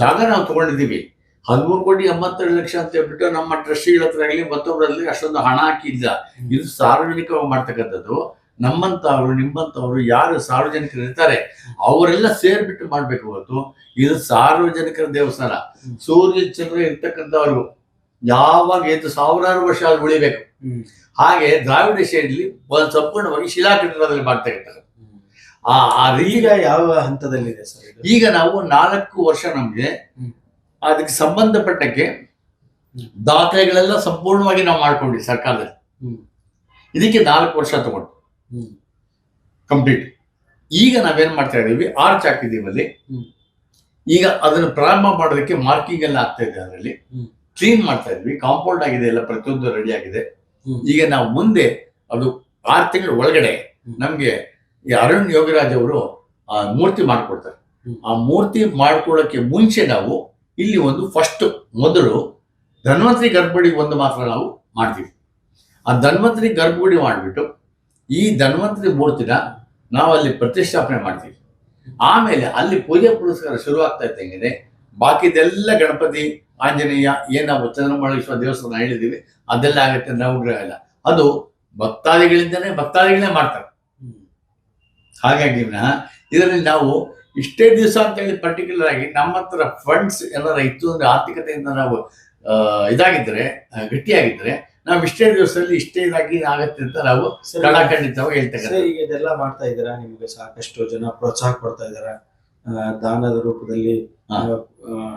ಜಾಗ ನಾವು ತಗೊಂಡಿದೀವಿ ಹದಿಮೂರು ಕೋಟಿ ಎಂಬತ್ತೆರಡು ಲಕ್ಷ ಅಂತ ಹೇಳ್ಬಿಟ್ಟು ನಮ್ಮ ಟ್ರಸ್ಟಿಗಳ ಹತ್ರ ಆಗಲಿ ಮತ್ತೊಬ್ಬರಲ್ಲಿ ಅಷ್ಟೊಂದು ಹಣ ಹಾಕಿಲ್ಲ ಇದು ಸಾರ್ವಜನಿಕವಾಗಿ ಮಾಡ್ತಕ್ಕಂಥದ್ದು. ನಮ್ಮಂತವ್ರು ನಿಮ್ಮಂಥವ್ರು ಯಾರು ಸಾರ್ವಜನಿಕರು ಇರ್ತಾರೆ ಅವರೆಲ್ಲ ಸೇರ್ಬಿಟ್ಟು ಮಾಡ್ಬೇಕು ಹೊರತು ಇದು ಸಾರ್ವಜನಿಕರ ದೇವಸ್ಥಾನ. ಸೂರ್ಯ ಚಂದ್ರ ಇರ್ತಕ್ಕಂಥವ್ರು ಯಾವಾಗ ಎದ್ದು ಸಾವಿರಾರು ವರ್ಷ ಅದು ಉಳಿಬೇಕು. ಹಾಗೆ ದ್ರಾವಿಡ ಶೈಲಿಯಲ್ಲಿ ಒಂದು ಸಂಪೂರ್ಣವಾಗಿ ಶಿಲಾಕೃತಿಗಳಲ್ಲಿ ಮಾಡ್ತಾ ಇರ್ತಾರೆ ಆ ಈಗ ಯಾವ ಹಂತದಲ್ಲಿದೆ ಸರ್ ಈಗ ನಾವು ನಾಲ್ಕು ವರ್ಷ ನಮಗೆ ಅದಕ್ಕೆ ಸಂಬಂಧಪಟ್ಟಕ್ಕೆ ದಾಖಲೆಗಳೆಲ್ಲ ಸಂಪೂರ್ಣವಾಗಿ ನಾವು ಮಾಡ್ಕೊಂಡ್ವಿ ಸರ್ಕಾರದಲ್ಲಿ. ಇದಕ್ಕೆ ನಾಲ್ಕು ವರ್ಷ ತಗೊಂಡು. ಕಂಪ್ಲೀಟ್ ಈಗ ನಾವೇನು ಮಾಡ್ತಾ ಇದ್ದೀವಿ? ಆರ್ಚ್ ಹಾಕಿದೀವಿ ಅಲ್ಲಿ. ಈಗ ಅದನ್ನು ಪ್ರಾರಂಭ ಮಾಡೋದಕ್ಕೆ ಮಾರ್ಕಿಂಗ್ ಎಲ್ಲ ಆಗ್ತಾ ಇದೆ ಅದರಲ್ಲಿ. ಕ್ಲೀನ್ ಮಾಡ್ತಾ ಇದ್ವಿ. ಕಾಂಪೌಂಡ್ ಆಗಿದೆ ಎಲ್ಲ ಪ್ರತಿಯೊಂದು ರೆಡಿ ಆಗಿದೆ. ಈಗ ನಾವು ಮುಂದೆ ಅದು ಆರು ತಿಂಗಳ ಒಳಗಡೆ. ನಮ್ಗೆ ಈ ಅರುಣ್ ಯೋಗಿರಾಜ್ ಅವರು ಆ ಮೂರ್ತಿ ಮಾಡ್ಕೊಡ್ತಾರೆ. ಆ ಮೂರ್ತಿ ಮಾಡ್ಕೊಳ್ಳೋಕೆ ಮುಂಚೆ ನಾವು ಇಲ್ಲಿ ಒಂದು ಫಸ್ಟ್ ಮೊದಲು ಧನ್ವಂತರಿ ಗರ್ಭಗುಡಿ ಒಂದು ಮಾತ್ರ ನಾವು ಮಾಡ್ತೀವಿ. ಆ ಧನ್ವಂತರಿ ಗರ್ಭಗುಡಿ ಮಾಡಿಬಿಟ್ಟು ಈ ಧನ್ವಂತರಿ ಮೂರ್ತಿನ ನಾವು ಅಲ್ಲಿ ಪ್ರತಿಷ್ಠಾಪನೆ ಮಾಡ್ತೀವಿ. ಆಮೇಲೆ ಅಲ್ಲಿ ಪೂಜೆ ಪುರಸ್ಕಾರ ಶುರುವಾಗ್ತಾ ಇದ್ದಂಗೆ ಬಾಕಿದೆಲ್ಲ ಗಣಪತಿ, ಆಂಜನೇಯ, ಏನ ನಾವು ಚಂದ್ರಮೌಳೇಶ್ವರ ದೇವಸ್ಥಾನ ಹೇಳಿದ್ದೀವಿ, ಅದೆಲ್ಲ ಆಗುತ್ತೆ ನವಗ್ರಹ ಇಲ್ಲ ಅದು ಭಕ್ತಾದಿಗಳಿಂದನೇ ಭಕ್ತಾದಿಗಳೇ ಮಾಡ್ತಾರೆ. ಹಾಗಾಗಿ ಇದರಲ್ಲಿ ನಾವು ಇಷ್ಟೇ ದಿವಸ ಅಂತ ಹೇಳಿ ಪರ್ಟಿಕ್ಯುಲರ್ ಆಗಿ ನಮ್ಮ ಹತ್ರ ಫಂಡ್ಸ್ ಏನಾರ ಇತ್ತು ಅಂದ್ರೆ ಆರ್ಥಿಕತೆಯಿಂದ ನಾವು ಇದಾಗಿದ್ದರೆ ಗಟ್ಟಿಯಾಗಿದ್ರೆ ನಾವು ಇಷ್ಟೇ ದಿವಸದಲ್ಲಿ ಇಷ್ಟೇ ಇದಾಗಿ ಆಗತ್ತೆ ಅಂತ ನಾವು ಕಡಾಖಂಡಿತವಾಗಿ ಹೇಳ್ತಕ್ಕಂಥ ಈಗ ಇದೆಲ್ಲ ಮಾಡ್ತಾ ಇದ್ದೀರಾ? ನಿಮ್ಗೆ ಸಾಕಷ್ಟು ಜನ ಪ್ರೋತ್ಸಾಹ ಕೊಡ್ತಾ ಇದ್ದಾರೆ? ದಾನದ ರೂಪದಲ್ಲಿ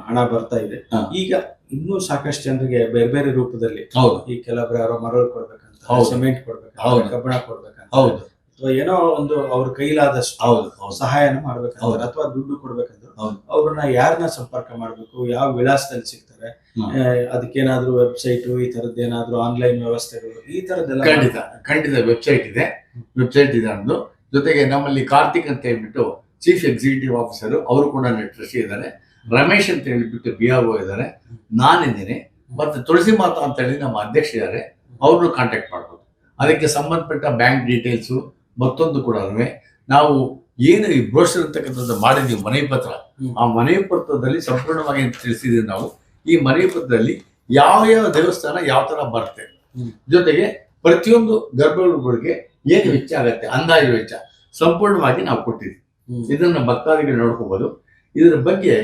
ಹಣ ಬರ್ತಾ ಇದೆ. ಈಗ ಇನ್ನೂ ಸಾಕಷ್ಟು ಜನರಿಗೆ ಬೇರೆ ಬೇರೆ ರೂಪದಲ್ಲಿ ಹೌದು. ಈ ಕೆಲವೊಬ್ರು ಯಾರೋ ಮರಳು ಕೊಡ್ಬೇಕಂತ. ಸಿಮೆಂಟ್ ಕೊಡ್ಬೇಕಂತ. ಕಬ್ಬಣ ಕೊಡ್ಬೇಕಂತ ಹೌದು. ಏನೋ ಒಂದು ಅವ್ರ ಕೈಲಾದಷ್ಟು ಸಹಾಯನ ಮಾಡ್ಬೇಕಂತ ಹೌದು. ಅಥವಾ ದುಡ್ಡು ಕೊಡ್ಬೇಕಂದ್ರೆ. ಅವ್ರನ್ನ ಯಾರನ್ನ ಸಂಪರ್ಕ ಮಾಡ್ಬೇಕು ಯಾವ ವಿಳಾಸದಲ್ಲಿ ಸಿಗ್ತಾರೆ ಅದಕ್ಕೇನಾದ್ರೂ ವೆಬ್ಸೈಟ್ ಈ ತರದ್ ಏನಾದ್ರು ಆನ್ಲೈನ್ ವ್ಯವಸ್ಥೆಗಳು ಈ ತರದ್ದೆಲ್ಲ ಖಂಡಿತ ಖಂಡಿತ ವೆಬ್ಸೈಟ್ ಇದೆ. ವೆಬ್ಸೈಟ್ ಇದೆ ಅಂದು ಜೊತೆಗೆ ನಮ್ಮಲ್ಲಿ ಕಾರ್ತಿಕ್ ಅಂತ ಹೇಳ್ಬಿಟ್ಟು ಚೀಫ್ ಎಕ್ಸಿಕ್ಯೂಟಿವ್ ಆಫೀಸರ್ ಅವರು ಕೂಡ ಟ್ರಸ್ಟಿ ಇದ್ದಾರೆ. ರಮೇಶ್ ಅಂತ ಹೇಳಿಬಿಟ್ಟು ಬಿ ಆರ್ ಓ ಇದ್ದಾರೆ. ನಾನಿದ್ದೀನಿ. ಮತ್ತೆ ತುಳಸಿ ಮಾತಾ ಅಂತ ಹೇಳಿ ನಮ್ಮ ಅಧ್ಯಕ್ಷ ಇದ್ದಾರೆ. ಅವ್ರನ್ನು ಕಾಂಟ್ಯಾಕ್ಟ್ ಮಾಡ್ಬೋದು. ಅದಕ್ಕೆ ಸಂಬಂಧಪಟ್ಟ ಬ್ಯಾಂಕ್ ಡೀಟೇಲ್ಸು ಮತ್ತೊಂದು ಕೂಡ ನಾವು ಏನು ಈ ಬ್ರೋಷರ್ ಅಂತಕ್ಕಂಥದ್ದು ಮಾಡಿದೀವಿ ಮನೆ ಪತ್ರ ಆ ಮನೆ ಪತ್ರದಲ್ಲಿ ಸಂಪೂರ್ಣವಾಗಿ ತಿಳಿಸಿದ್ದೀವಿ ನಾವು ಈ ಮನೆ ಪತ್ರದಲ್ಲಿ ಯಾವ ಯಾವ ದೇವಸ್ಥಾನ ಯಾವ ತರ ಬರುತ್ತೆ. ಜೊತೆಗೆ ಪ್ರತಿಯೊಂದು ಗರ್ಭಗುಡಿಗಳಿಗೆ ಏನು ವೆಚ್ಚ ಆಗತ್ತೆ ಅಂದಾಜು ವೆಚ್ಚ ಸಂಪೂರ್ಣವಾಗಿ ನಾವು ಕೊಟ್ಟಿದ್ವಿ. ಇದನ್ನ ಭಕ್ತಾದಿಗಳು ನೋಡ್ಕೋಬಹುದು ಇದರ ಬಗ್ಗೆ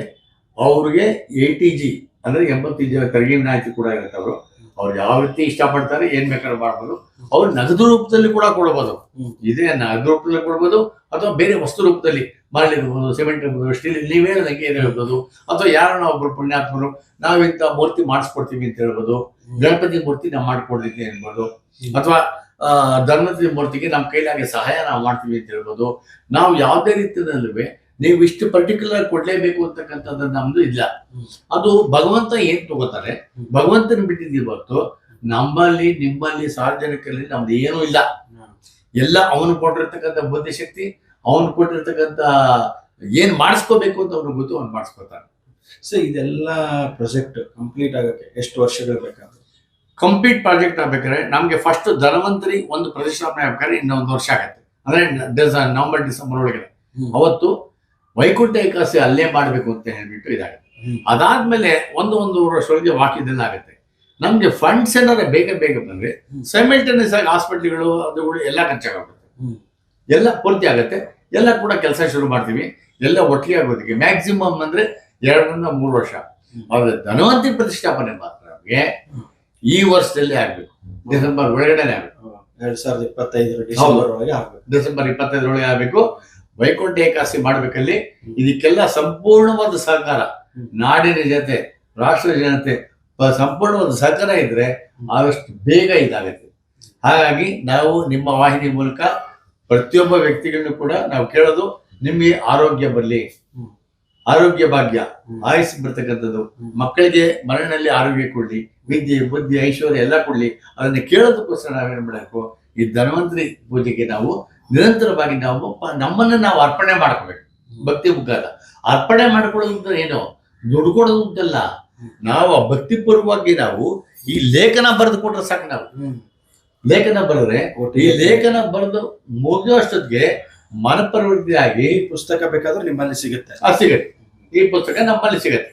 ಅವ್ರಿಗೆ ಎ ಟಿ ಜಿ ಅಂದ್ರೆ ಎಂಬತ್ತು ಜನ ತೆರಿಗೆ ವಿನಾಯಿತಿ ಕೂಡ ಇರುತ್ತೆ ಅವರು. ಅವ್ರು ಯಾವ ರೀತಿ ಇಷ್ಟಪಡ್ತಾರೆ, ಏನ್ ಬೇಕಾದ್ರೂ ಮಾಡ್ಬೋದು. ಅವ್ರು ನಗದು ರೂಪದಲ್ಲಿ ಕೂಡ ಕೊಡ್ಬೋದು. ಇದೇ ನಗದು ರೂಪದಲ್ಲಿ ಕೊಡ್ಬೋದು, ಅಥವಾ ಬೇರೆ ವಸ್ತು ರೂಪದಲ್ಲಿ. ಮರಳಿರ್ಬೋದು ಸಿಮೆಂಟ್ ಇರ್ಬೋದು ಸ್ಟೀಲ್ ನೀವೇ ನಂಗೆ ಏನು ಹೇಳ್ಬೋದು ಅಥವಾ ಯಾರನ್ನ ಒಬ್ರು ಪುಣ್ಯಾತ್ಮರು, ನಾವಿಂತ ಮೂರ್ತಿ ಮಾಡಿಸ್ಕೊಡ್ತೀವಿ ಅಂತ ಹೇಳ್ಬೋದು. ಗಣಪತಿ ಮೂರ್ತಿ ನಾವು ಮಾಡ್ಕೊಡ್ತೀವಿ ಅನ್ಬೋದು. ಅಥವಾ ಧರ್ಮದ ಮೂರ್ತಿಗೆ ನಮ್ಮ ಕೈಲಾಗೆ ಸಹಾಯ ನಾವು ಮಾಡ್ತೀವಿ ಅಂತ ಹೇಳ್ಬೋದು. ನಾವು ಯಾವುದೇ ರೀತಿಯಲ್ಲೂ ನೀವು ಇಷ್ಟು ಪರ್ಟಿಕ್ಯುಲರ್ ಕೊಡ್ಲೇಬೇಕು ಅಂತಕ್ಕಂಥದ್ದು ನಮ್ದು ಇಲ್ಲ. ಅದು ಭಗವಂತ ಏನ್ ತಗೋತಾರೆ? ಭಗವಂತನ ಬಿಟ್ಟಿದ್ದೀವಿ ಹೊರತು ನಮ್ಮಲ್ಲಿ ನಿಮ್ಮಲ್ಲಿ ಸಾರ್ವಜನಿಕರಲ್ಲಿ ನಮ್ದು ಏನೂ ಇಲ್ಲ. ಎಲ್ಲ ಅವನು ಕೊಟ್ಟಿರ್ತಕ್ಕಂಥ ಬುದ್ಧಿಶಕ್ತಿ ಅವನು ಕೊಟ್ಟಿರ್ತಕ್ಕಂಥ ಏನ್ ಮಾಡಿಸ್ಕೋಬೇಕು ಅಂತ ಅವ್ನಿಗೆ ಗೊತ್ತು ಅವ್ನು ಮಾಡಿಸ್ಕೋತಾನೆ. ಸೊ ಇದೆಲ್ಲ ಪ್ರಾಜೆಕ್ಟ್ ಕಂಪ್ಲೀಟ್ ಆಗಕ್ಕೆ ಎಷ್ಟು ವರ್ಷಗಳು ಬೇಕಾದ್ರೆ? ಕಂಪ್ಲೀಟ್ ಪ್ರಾಜೆಕ್ಟ್ ಆಗ್ಬೇಕಾದ್ರೆ ನಮ್ಗೆ ಫಸ್ಟ್ ಧನವಂತರಿ ಒಂದು ಪ್ರತಿಷ್ಠಾಪನೆ ಆಗ್ಬೇಕಾದ್ರೆ ಇನ್ನೊಂದು ವರ್ಷ ಆಗತ್ತೆ. ಅಂದ್ರೆ ನವಂಬರ್ ನವೆಂಬರ್ ಡಿಸೆಂಬರ್ ಒಳಗಡೆ. ಅವತ್ತು ವೈಕುಂಠ ಏಕಾದಶಿ ಅಲ್ಲೇ ಮಾಡಬೇಕು ಅಂತ ಹೇಳ್ಬಿಟ್ಟು ಇದಾಗುತ್ತೆ. ಅದಾದ್ಮೇಲೆ ಒಂದು ಒಂದು ವರ್ಷದೊಳಗೆ ವಾಕಿದೆಲ್ಲ ಆಗುತ್ತೆ. ನಮ್ಗೆ ಫಂಡ್ಸ್ ಏನಾರ ಬೇಗ ಬೇಗ ಬಂದ್ರೆ. ಸೈಮಲ್ಟೇನಿಯಸ್ ಆಗಿ ಹಾಸ್ಪಿಟ್ಲ್ಗಳು ಅದುಗಳು ಎಲ್ಲ ಖರ್ಚಾಗುತ್ತೆ. ಎಲ್ಲ ಪೂರ್ತಿ ಆಗುತ್ತೆ. ಎಲ್ಲ ಕೂಡ ಕೆಲಸ ಶುರು ಮಾಡ್ತೀವಿ. ಎಲ್ಲ ಒಟ್ಟಿಗೆ ಆಗೋದಕ್ಕೆ ಮ್ಯಾಕ್ಸಿಮಮ್ ಅಂದ್ರೆ ಎರಡರಿಂದ ಮೂರು ವರ್ಷ. ಆದ್ರೆ ಧನವಂತಿ ಪ್ರತಿಷ್ಠಾಪನೆ ಮಾತ್ರ ನಮಗೆ ಈ ವರ್ಷದಲ್ಲಿ ಆಗ್ಬೇಕು. ಡಿಸೆಂಬರ್ ಒಳಗಡೆನೆ ಆಗ್ಬೇಕು. ಎರಡ್ ಸಾವಿರದ ಇಪ್ಪತ್ತೈದರ ಡಿಸೆಂಬರ್ ಒಳಗೆ ಆಗ್ಬೇಕು. ಡಿಸೆಂಬರ್ ಇಪ್ಪತ್ತೈದರೊಳಗೆ ಆಗ್ಬೇಕು. ವೈಕುಂಠ ಏಕಾಸಿ ಮಾಡ್ಬೇಕಲ್ಲಿ ಇದಕ್ಕೆಲ್ಲ ಸಂಪೂರ್ಣವಾದ ಸಹಕಾರ. ನಾಡಿನ ಜನತೆ ರಾಷ್ಟ್ರದ ಜನತೆ ಸಂಪೂರ್ಣವಾದ ಸಹಕಾರ ಇದ್ರೆ ಆದಷ್ಟು ಬೇಗ ಇದಾಗುತ್ತೆ. ಹಾಗಾಗಿ ನಾವು ನಿಮ್ಮ ವಾಹಿನಿ ಮೂಲಕ ಪ್ರತಿಯೊಬ್ಬ ವ್ಯಕ್ತಿಗಳನ್ನು ಕೂಡ ನಾವು ಕೇಳೋದು ನಿಮಗೆ ಆರೋಗ್ಯ ಬರಲಿ. ಆರೋಗ್ಯ ಭಾಗ್ಯ ಆಯಸ್ಸು ಆಯುಸ್ ಬರ್ತಕ್ಕಂಥದ್ದು ಮಕ್ಕಳಿಗೆ ಮರಣಿನಲ್ಲಿ ಆರೋಗ್ಯ ಕೊಡ್ಲಿ ವಿದ್ಯೆ ಬುದ್ಧಿ ಐಶ್ವರ್ಯ ಎಲ್ಲ ಕೊಡ್ಲಿ. ಅದನ್ನ ಕೇಳೋದಕ್ಕೋಸ್ಕರ ನಾವೇನ್ ಮಾಡಬೇಕು? ಈ ಧನ್ವಂತರಿ ಪೂಜೆಗೆ ನಾವು ನಿರಂತರವಾಗಿ ನಾವು ನಮ್ಮನ್ನ ನಾವು ಅರ್ಪಣೆ ಮಾಡ್ಕೋಬೇಕು. ಭಕ್ತಿ ಉಗ್ಗಾದ ಅರ್ಪಣೆ ಮಾಡ್ಕೊಳ್ಳೋದು ಏನು? ದುಡ್ಕೊಳ್ಳೋದು ಅಂತಲ್ಲ ನಾವು ಆ ಭಕ್ತಿಪೂರ್ವವಾಗಿ ನಾವು ಈ ಲೇಖನ ಬರೆದು ಕೊಟ್ರೆ ಸಾಕು ನಾವು. ಲೇಖನ ಬರೆದ್ರೆ ಈ ಲೇಖನ ಬರೆದು ಮುಗಿಯೋಷ್ಟೊತ್ತಿಗೆ ಅಷ್ಟೊತ್ತಿಗೆ ಈ ಪುಸ್ತಕ ಬೇಕಾದ್ರೆ ನಿಮ್ಮಲ್ಲಿ ಸಿಗುತ್ತೆ. ಆ ಸಿಗತ್ತೆ. ಈ ಪುಸ್ತಕ ನಮ್ಮಲ್ಲಿ ಸಿಗುತ್ತೆ.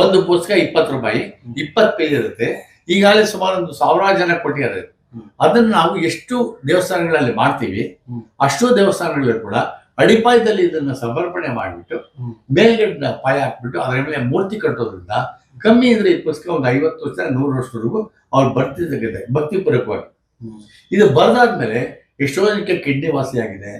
ಒಂದು ಪುಸ್ತಕ ಇಪ್ಪತ್ತು ರೂಪಾಯಿ ಇಪ್ಪತ್ತು ಪೇಜ್ ಇರುತ್ತೆ. ಈಗಾಗಲೇ ಸುಮಾರು ಒಂದು ಸಾವಿರಾರು ಜನ ಕೊಟ್ಟಿದ್ದಾರೆ. ಅದನ್ನ ನಾವು ಎಷ್ಟು ದೇವಸ್ಥಾನಗಳಲ್ಲಿ ಮಾಡ್ತೀವಿ ಅಷ್ಟೋ ದೇವಸ್ಥಾನಗಳಲ್ಲಿ ಕೂಡ ಅಡಿಪಾಯದಲ್ಲಿ ಇದನ್ನ ಸಮರ್ಪಣೆ ಮಾಡಿಬಿಟ್ಟು. ಮೇಲ್ಗಡೆ ಪಾಯ ಹಾಕ್ಬಿಟ್ಟು ಅದರ ಮೇಲೆ ಮೂರ್ತಿ ಕಟ್ಟೋದ್ರಿಂದ ಕಮ್ಮಿ ಅಂದ್ರೆ ಪುಸ್ತಕ ಒಂದು ಐವತ್ತು ವರ್ಷ ನೂರು ವರ್ಷದವರೆಗೂ ಅವ್ರು ಬರ್ತಿದ್ದಕ್ಕಿದೆ ಭಕ್ತಿಪೂರ್ವಕವಾಗಿ. ಇದು ಬರೆದಾದ್ಮೇಲೆ ಎಷ್ಟೋ ಜನಕ್ಕೆ ಕಿಡ್ನಿ ವಾಸಿಯಾಗಿದೆ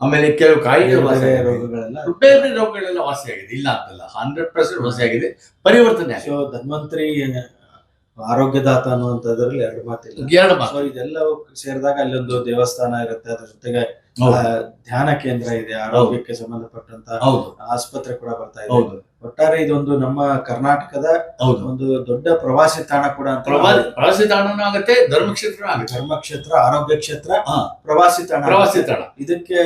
ಆಮೇಲೆ ಕೆಲವು ಕಾಯಿಲೆ ರೋಗಗಳೆಲ್ಲ ಬೇರೆ ರೋಗಗಳೆಲ್ಲ ವಾಸಿಯಾಗಿದೆ ಇಲ್ಲ ಅಂತಲ್ಲ ಹಂಡ್ರೆಡ್ ಪರ್ಸೆಂಟ್ ವಾಸಿಯಾಗಿದೆ ಪರಿವರ್ತನೆ ಧನ್ವಂತರಿ ಆರೋಗ್ಯದಾತ ಅನ್ನುವಂಥದ್ರಲ್ಲಿ ಎರಡು ಮಾತಿಲ್ಲ. ಎರಡು ಮಾತು. ಇದೆಲ್ಲವೂ ಸೇರಿದಾಗ ಅಲ್ಲೊಂದು ದೇವಸ್ಥಾನ ಇರುತ್ತೆ ಅದ್ರ ಜೊತೆಗೆ ಧ್ಯಾನ ಕೇಂದ್ರ ಇದೆ ಆರೋಗ್ಯಕ್ಕೆ ಸಂಬಂಧಪಟ್ಟಂತ ಆಸ್ಪತ್ರೆ ಕೂಡ ಬರ್ತಾ ಇದೆ. ಒಟ್ಟಾರೆ ಇದೊಂದು ನಮ್ಮ ಕರ್ನಾಟಕದ ಒಂದು ದೊಡ್ಡ ಪ್ರವಾಸಿ ತಾಣ ಕೂಡ ಅಂತ ಪ್ರವಾಸಿ ತಾಣ ತಾಣನೂ ಆಗುತ್ತೆ ಧರ್ಮಕ್ಷೇತ್ರ ಧರ್ಮಕ್ಷೇತ್ರ ಆರೋಗ್ಯ ಕ್ಷೇತ್ರ ಪ್ರವಾಸಿ ತಾಣ ಪ್ರವಾಸಿ ತಾಣ. ಇದಕ್ಕೆ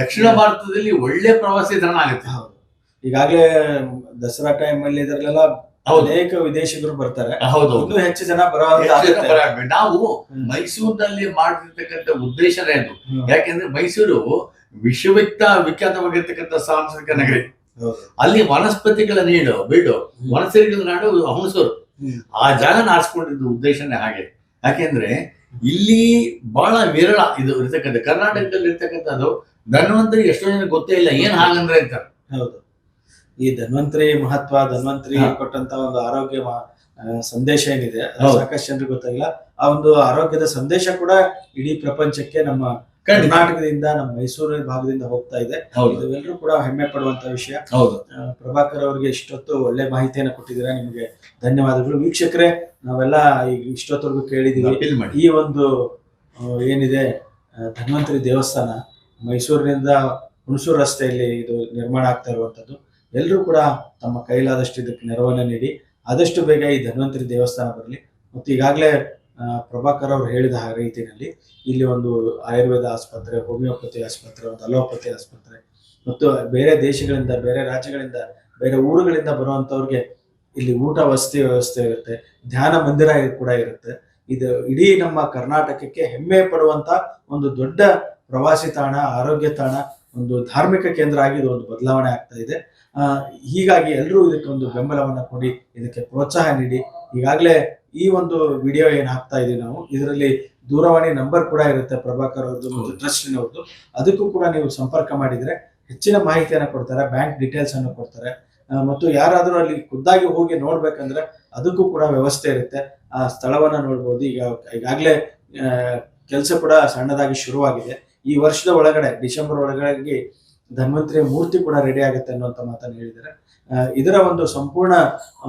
ದಕ್ಷಿಣ ಭಾರತದಲ್ಲಿ ಒಳ್ಳೆ ಪ್ರವಾಸಿ ತಾಣ ಆಗುತ್ತೆ. ಹೌದು. ಈಗಾಗಲೇ ದಸರಾ ಟೈಮ್ ಅಲ್ಲಿ ಇದರಲ್ಲೆಲ್ಲ ಅನೇಕ ವಿದೇಶಿಗರು ಬರ್ತಾರೆ. ಹೌದು ಇನ್ನೂ ಹೆಚ್ಚು ಜನ ಬರೋ ನಾವು. ಮೈಸೂರಿನಲ್ಲಿ ಮಾಡಿರ್ತಕ್ಕಂಥ ಉದ್ದೇಶನೇ ಅದು. ಯಾಕೆಂದ್ರೆ ಮೈಸೂರು ವಿಶ್ವವಿತ್ತ ವಿಖ್ಯಾತವಾಗಿರ್ತಕ್ಕಂಥ ಸಾಂಸ್ಕೃತಿಕ ನಗರಿ. ಅಲ್ಲಿ ವನಸ್ಪತಿಗಳ ನೀಡು ಬೀಡು ವನಸ್ಪತಿಗಳ ನಾಡು ಹುಣಸೂರು. ಆ ಜಾಗ ಆರಿಸ್ಕೊಂಡಿದ್ದು ಉದ್ದೇಶನೇ ಹಾಗೆ. ಯಾಕೆಂದ್ರೆ ಇಲ್ಲಿ ಬಹಳ ವಿರಳ ಇದು ಇರ್ತಕ್ಕಂಥ ಕರ್ನಾಟಕದಲ್ಲಿ ಇರ್ತಕ್ಕಂಥದ್ದು ಧನ್ವಂತರಿ ಎಷ್ಟೋ ಜನ ಗೊತ್ತೇ ಇಲ್ಲ ಏನ್ ಹಾಗಂದ್ರೆ ಅಂತ. ಹೌದು. ಈ ಧನ್ವಂತರಿ ಮಹತ್ವ ಧನ್ವಂತರಿ ಕೊಟ್ಟಂತ ಒಂದು ಆರೋಗ್ಯ ಸಂದೇಶ ಏನಿದೆ ಸಾಕಷ್ಟು ಜನರಿಗೆ ಗೊತ್ತಾಗಿಲ್ಲ. ಆ ಒಂದು ಆರೋಗ್ಯದ ಸಂದೇಶ ಕೂಡ ಇಡೀ ಪ್ರಪಂಚಕ್ಕೆ ನಮ್ಮ ಕರ್ನಾಟಕದಿಂದ ನಮ್ಮ ಮೈಸೂರು ಭಾಗದಿಂದ ಹೋಗ್ತಾ ಇದೆ. ಇದೆಲ್ಲರೂ ಕೂಡ ಹೆಮ್ಮೆ ಪಡುವಂತ ವಿಷಯ. ಹೌದು. ಪ್ರಭಾಕರ್ ಅವರಿಗೆ ಇಷ್ಟೊತ್ತು ಒಳ್ಳೆ ಮಾಹಿತಿಯನ್ನು ಕೊಟ್ಟಿದ್ದೀರಾ ನಿಮಗೆ ಧನ್ಯವಾದಗಳು. ವೀಕ್ಷಕರೇ ನಾವೆಲ್ಲ ಈಗ ಇಷ್ಟೊತ್ತವರೆಗೂ ಕೇಳಿದೀವಿ ಈ ಒಂದು ಏನಿದೆ ಧನ್ವಂತರಿ ದೇವಸ್ಥಾನ ಮೈಸೂರಿನಿಂದ ಹುಣಸೂರು ರಸ್ತೆಯಲ್ಲಿ ಇದು ನಿರ್ಮಾಣ ಆಗ್ತಾ ಇರುವಂಥದ್ದು. ಎಲ್ಲರೂ ಕೂಡ ತಮ್ಮ ಕೈಲಾದಷ್ಟು ಇದಕ್ಕೆ ನೆರವನ್ನು ನೀಡಿ ಆದಷ್ಟು ಬೇಗ ಈ ಧನ್ವಂತರಿ ದೇವಸ್ಥಾನ ಬರಲಿ. ಮತ್ತು ಈಗಾಗಲೇ ಪ್ರಭಾಕರ್ ಅವರು ಹೇಳಿದ ರೀತಿಯಲ್ಲಿ ಇಲ್ಲಿ ಒಂದು ಆಯುರ್ವೇದ ಆಸ್ಪತ್ರೆ, ಹೋಮಿಯೋಪತಿ ಆಸ್ಪತ್ರೆ, ಒಂದು ಅಲೋಪತಿ ಆಸ್ಪತ್ರೆ, ಮತ್ತು ಬೇರೆ ದೇಶಗಳಿಂದ, ಬೇರೆ ರಾಜ್ಯಗಳಿಂದ, ಬೇರೆ ಊರುಗಳಿಂದ ಬರುವಂಥವ್ರಿಗೆ ಇಲ್ಲಿ ಊಟ ವಸತಿ ವ್ಯವಸ್ಥೆ ಇರುತ್ತೆ, ಧ್ಯಾನ ಮಂದಿರ ಕೂಡ ಇರುತ್ತೆ. ಇದು ಇಡೀ ನಮ್ಮ ಕರ್ನಾಟಕಕ್ಕೆ ಹೆಮ್ಮೆ ಪಡುವಂತ ಒಂದು ದೊಡ್ಡ ಪ್ರವಾಸಿ ತಾಣ, ಆರೋಗ್ಯ ತಾಣ, ಒಂದು ಧಾರ್ಮಿಕ ಕೇಂದ್ರ ಆಗಿ ಇದು ಒಂದು ಬದಲಾವಣೆ ಆಗ್ತಾ ಇದೆ. ಹೀಗಾಗಿ ಎಲ್ಲರೂ ಇದಕ್ಕೆ ಒಂದು ಬೆಂಬಲವನ್ನ ಕೊಡಿ ಇದಕ್ಕೆ ಪ್ರೋತ್ಸಾಹ ನೀಡಿ. ಈಗಾಗಲೇ ಈ ಒಂದು ವಿಡಿಯೋ ಏನು ಹಾಕ್ತಾ ಇದೀವಿ ನಾವು ಇದರಲ್ಲಿ ದೂರವಾಣಿ ನಂಬರ್ ಕೂಡ ಇರುತ್ತೆ ಪ್ರಭಾಕರ್ ಅವ್ರದ್ದು ಮತ್ತು. ಟ್ರಸ್ಟಿನವ್ರದ್ದು ಅದಕ್ಕೂ ಕೂಡ ನೀವು ಸಂಪರ್ಕ ಮಾಡಿದ್ರೆ ಹೆಚ್ಚಿನ ಮಾಹಿತಿಯನ್ನು ಕೊಡ್ತಾರೆ ಬ್ಯಾಂಕ್ ಡೀಟೇಲ್ಸ್ ಅನ್ನು ಕೊಡ್ತಾರೆ. ಮತ್ತು ಯಾರಾದರೂ ಅಲ್ಲಿ ಖುದ್ದಾಗಿ ಹೋಗಿ ನೋಡ್ಬೇಕಂದ್ರೆ ಅದಕ್ಕೂ ಕೂಡ ವ್ಯವಸ್ಥೆ ಇರುತ್ತೆ. ಆ ಸ್ಥಳವನ್ನ ನೋಡ್ಬೋದು. ಈಗ ಈಗಾಗಲೇ ಕೆಲಸ ಕೂಡ ಸಣ್ಣದಾಗಿ ಶುರುವಾಗಿದೆ. ಈ ವರ್ಷದ ಒಳಗಡೆ ಡಿಸೆಂಬರ್ ಒಳಗಡೆ ಧನ್ವಂತರಿ ಮೂರ್ತಿ ಕೂಡ ರೆಡಿ ಆಗುತ್ತೆ ಅನ್ನುವಂಥ ಮಾತನ್ನು ಹೇಳಿದ್ದಾರೆ. ಇದರ ಒಂದು ಸಂಪೂರ್ಣ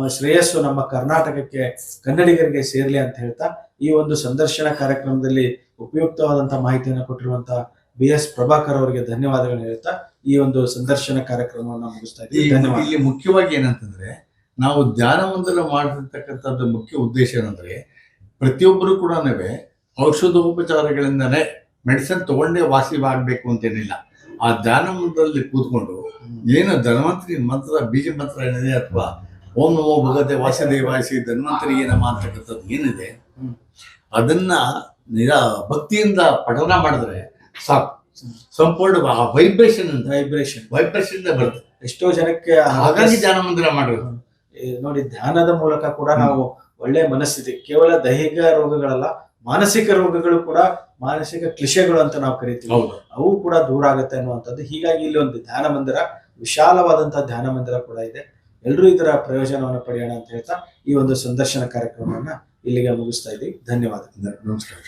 ಶ್ರೇಯಸ್ಸು ನಮ್ಮ ಕರ್ನಾಟಕಕ್ಕೆ ಕನ್ನಡಿಗರಿಗೆ ಸೇರ್ಲಿ ಅಂತ ಹೇಳ್ತಾ ಈ ಒಂದು ಸಂದರ್ಶನ ಕಾರ್ಯಕ್ರಮದಲ್ಲಿ ಉಪಯುಕ್ತವಾದಂತಹ ಮಾಹಿತಿಯನ್ನು ಕೊಟ್ಟಿರುವಂತಹ ಬಿ ಎಸ್ ಪ್ರಭಾಕರ್ ಅವರಿಗೆ ಧನ್ಯವಾದಗಳು ಹೇಳ್ತಾ ಈ ಒಂದು ಸಂದರ್ಶನ ಕಾರ್ಯಕ್ರಮವನ್ನು ಮುಗಿಸ್ತಾ ಇದ್ದೀವಿ. ಇಲ್ಲಿ ಮುಖ್ಯವಾಗಿ ಏನಂತಂದ್ರೆ ನಾವು ಧ್ಯಾನ ಮಂದಿರ ಮಾಡಿರ್ತಕ್ಕಂಥದ್ದು ಮುಖ್ಯ ಉದ್ದೇಶ ಏನಂದ್ರೆ ಪ್ರತಿಯೊಬ್ಬರು ಕೂಡ ಔಷಧೋಪಚಾರಗಳಿಂದನೇ ಮೆಡಿಸಿನ್ ತಗೊಂಡೇ ವಾಸಿವಾಗಬೇಕು ಅಂತೇನಿಲ್ಲ ಆ ಧ್ಯಾನ ಮಂತ್ರದಲ್ಲಿ ಕೂತ್ಕೊಂಡು ಏನು ಧನ್ವಂತರಿ ಮಂತ್ರ ಬೀಜ ಮಂತ್ರ ಏನಿದೆ ಅಥವಾ ಓಂ ನಮೋ ಭಗವತೆ ವಾಸುದೇವಾಸಿ ಧನ್ವಂತರಿಗೆ ನಮ ಅಂತಕ್ಕಂಥದ್ದು ಏನಿದೆ. ಅದನ್ನ ನಿರಾ ಭಕ್ತಿಯಿಂದ ಪಠನ ಮಾಡಿದ್ರೆ ಸಾಕು. ಸಂಪೂರ್ಣ ವೈಬ್ರೇಷನ್ ಅಂತ ವೈಬ್ರೇಷನ್ ವೈಬ್ರೇಷನ್ ಬರುತ್ತೆ. ಎಷ್ಟೋ ಜನಕ್ಕೆ ಹಾಗಾಗಿ ಧ್ಯಾನ ಮಂದಿರ ಮಾಡಬೇಕು ನೋಡಿ ಧ್ಯಾನದ ಮೂಲಕ ಕೂಡ ನಾವು ಒಳ್ಳೆ ಮನಸ್ಥಿತಿ ಕೇವಲ ದೈಹಿಕ ರೋಗಗಳಲ್ಲ ಮಾನಸಿಕ ರೋಗಗಳು ಕೂಡ ಮಾನಸಿಕ ಕ್ಲಿಶೆಗಳು ಅಂತ ನಾವು ಕರಿತೀವಿ. ಅವು ಕೂಡ ದೂರ ಆಗುತ್ತೆ ಅನ್ನುವಂಥದ್ದು. ಹೀಗಾಗಿ ಇಲ್ಲಿ ಒಂದು ಧ್ಯಾನ ಮಂದಿರ ವಿಶಾಲವಾದಂತಹ ಧ್ಯಾನ ಮಂದಿರ ಕೂಡ ಇದೆ. ಎಲ್ಲರೂ ಇದರ ಪ್ರಯೋಜನವನ್ನು ಪಡೆಯೋಣ ಅಂತ ಹೇಳ್ತಾ ಈ ಒಂದು ಸಂದರ್ಶನ ಕಾರ್ಯಕ್ರಮವನ್ನ ಇಲ್ಲಿಗೆ ಮುಗಿಸ್ತಾ ಇದ್ದೀವಿ. ಧನ್ಯವಾದ ನಮಸ್ಕಾರ.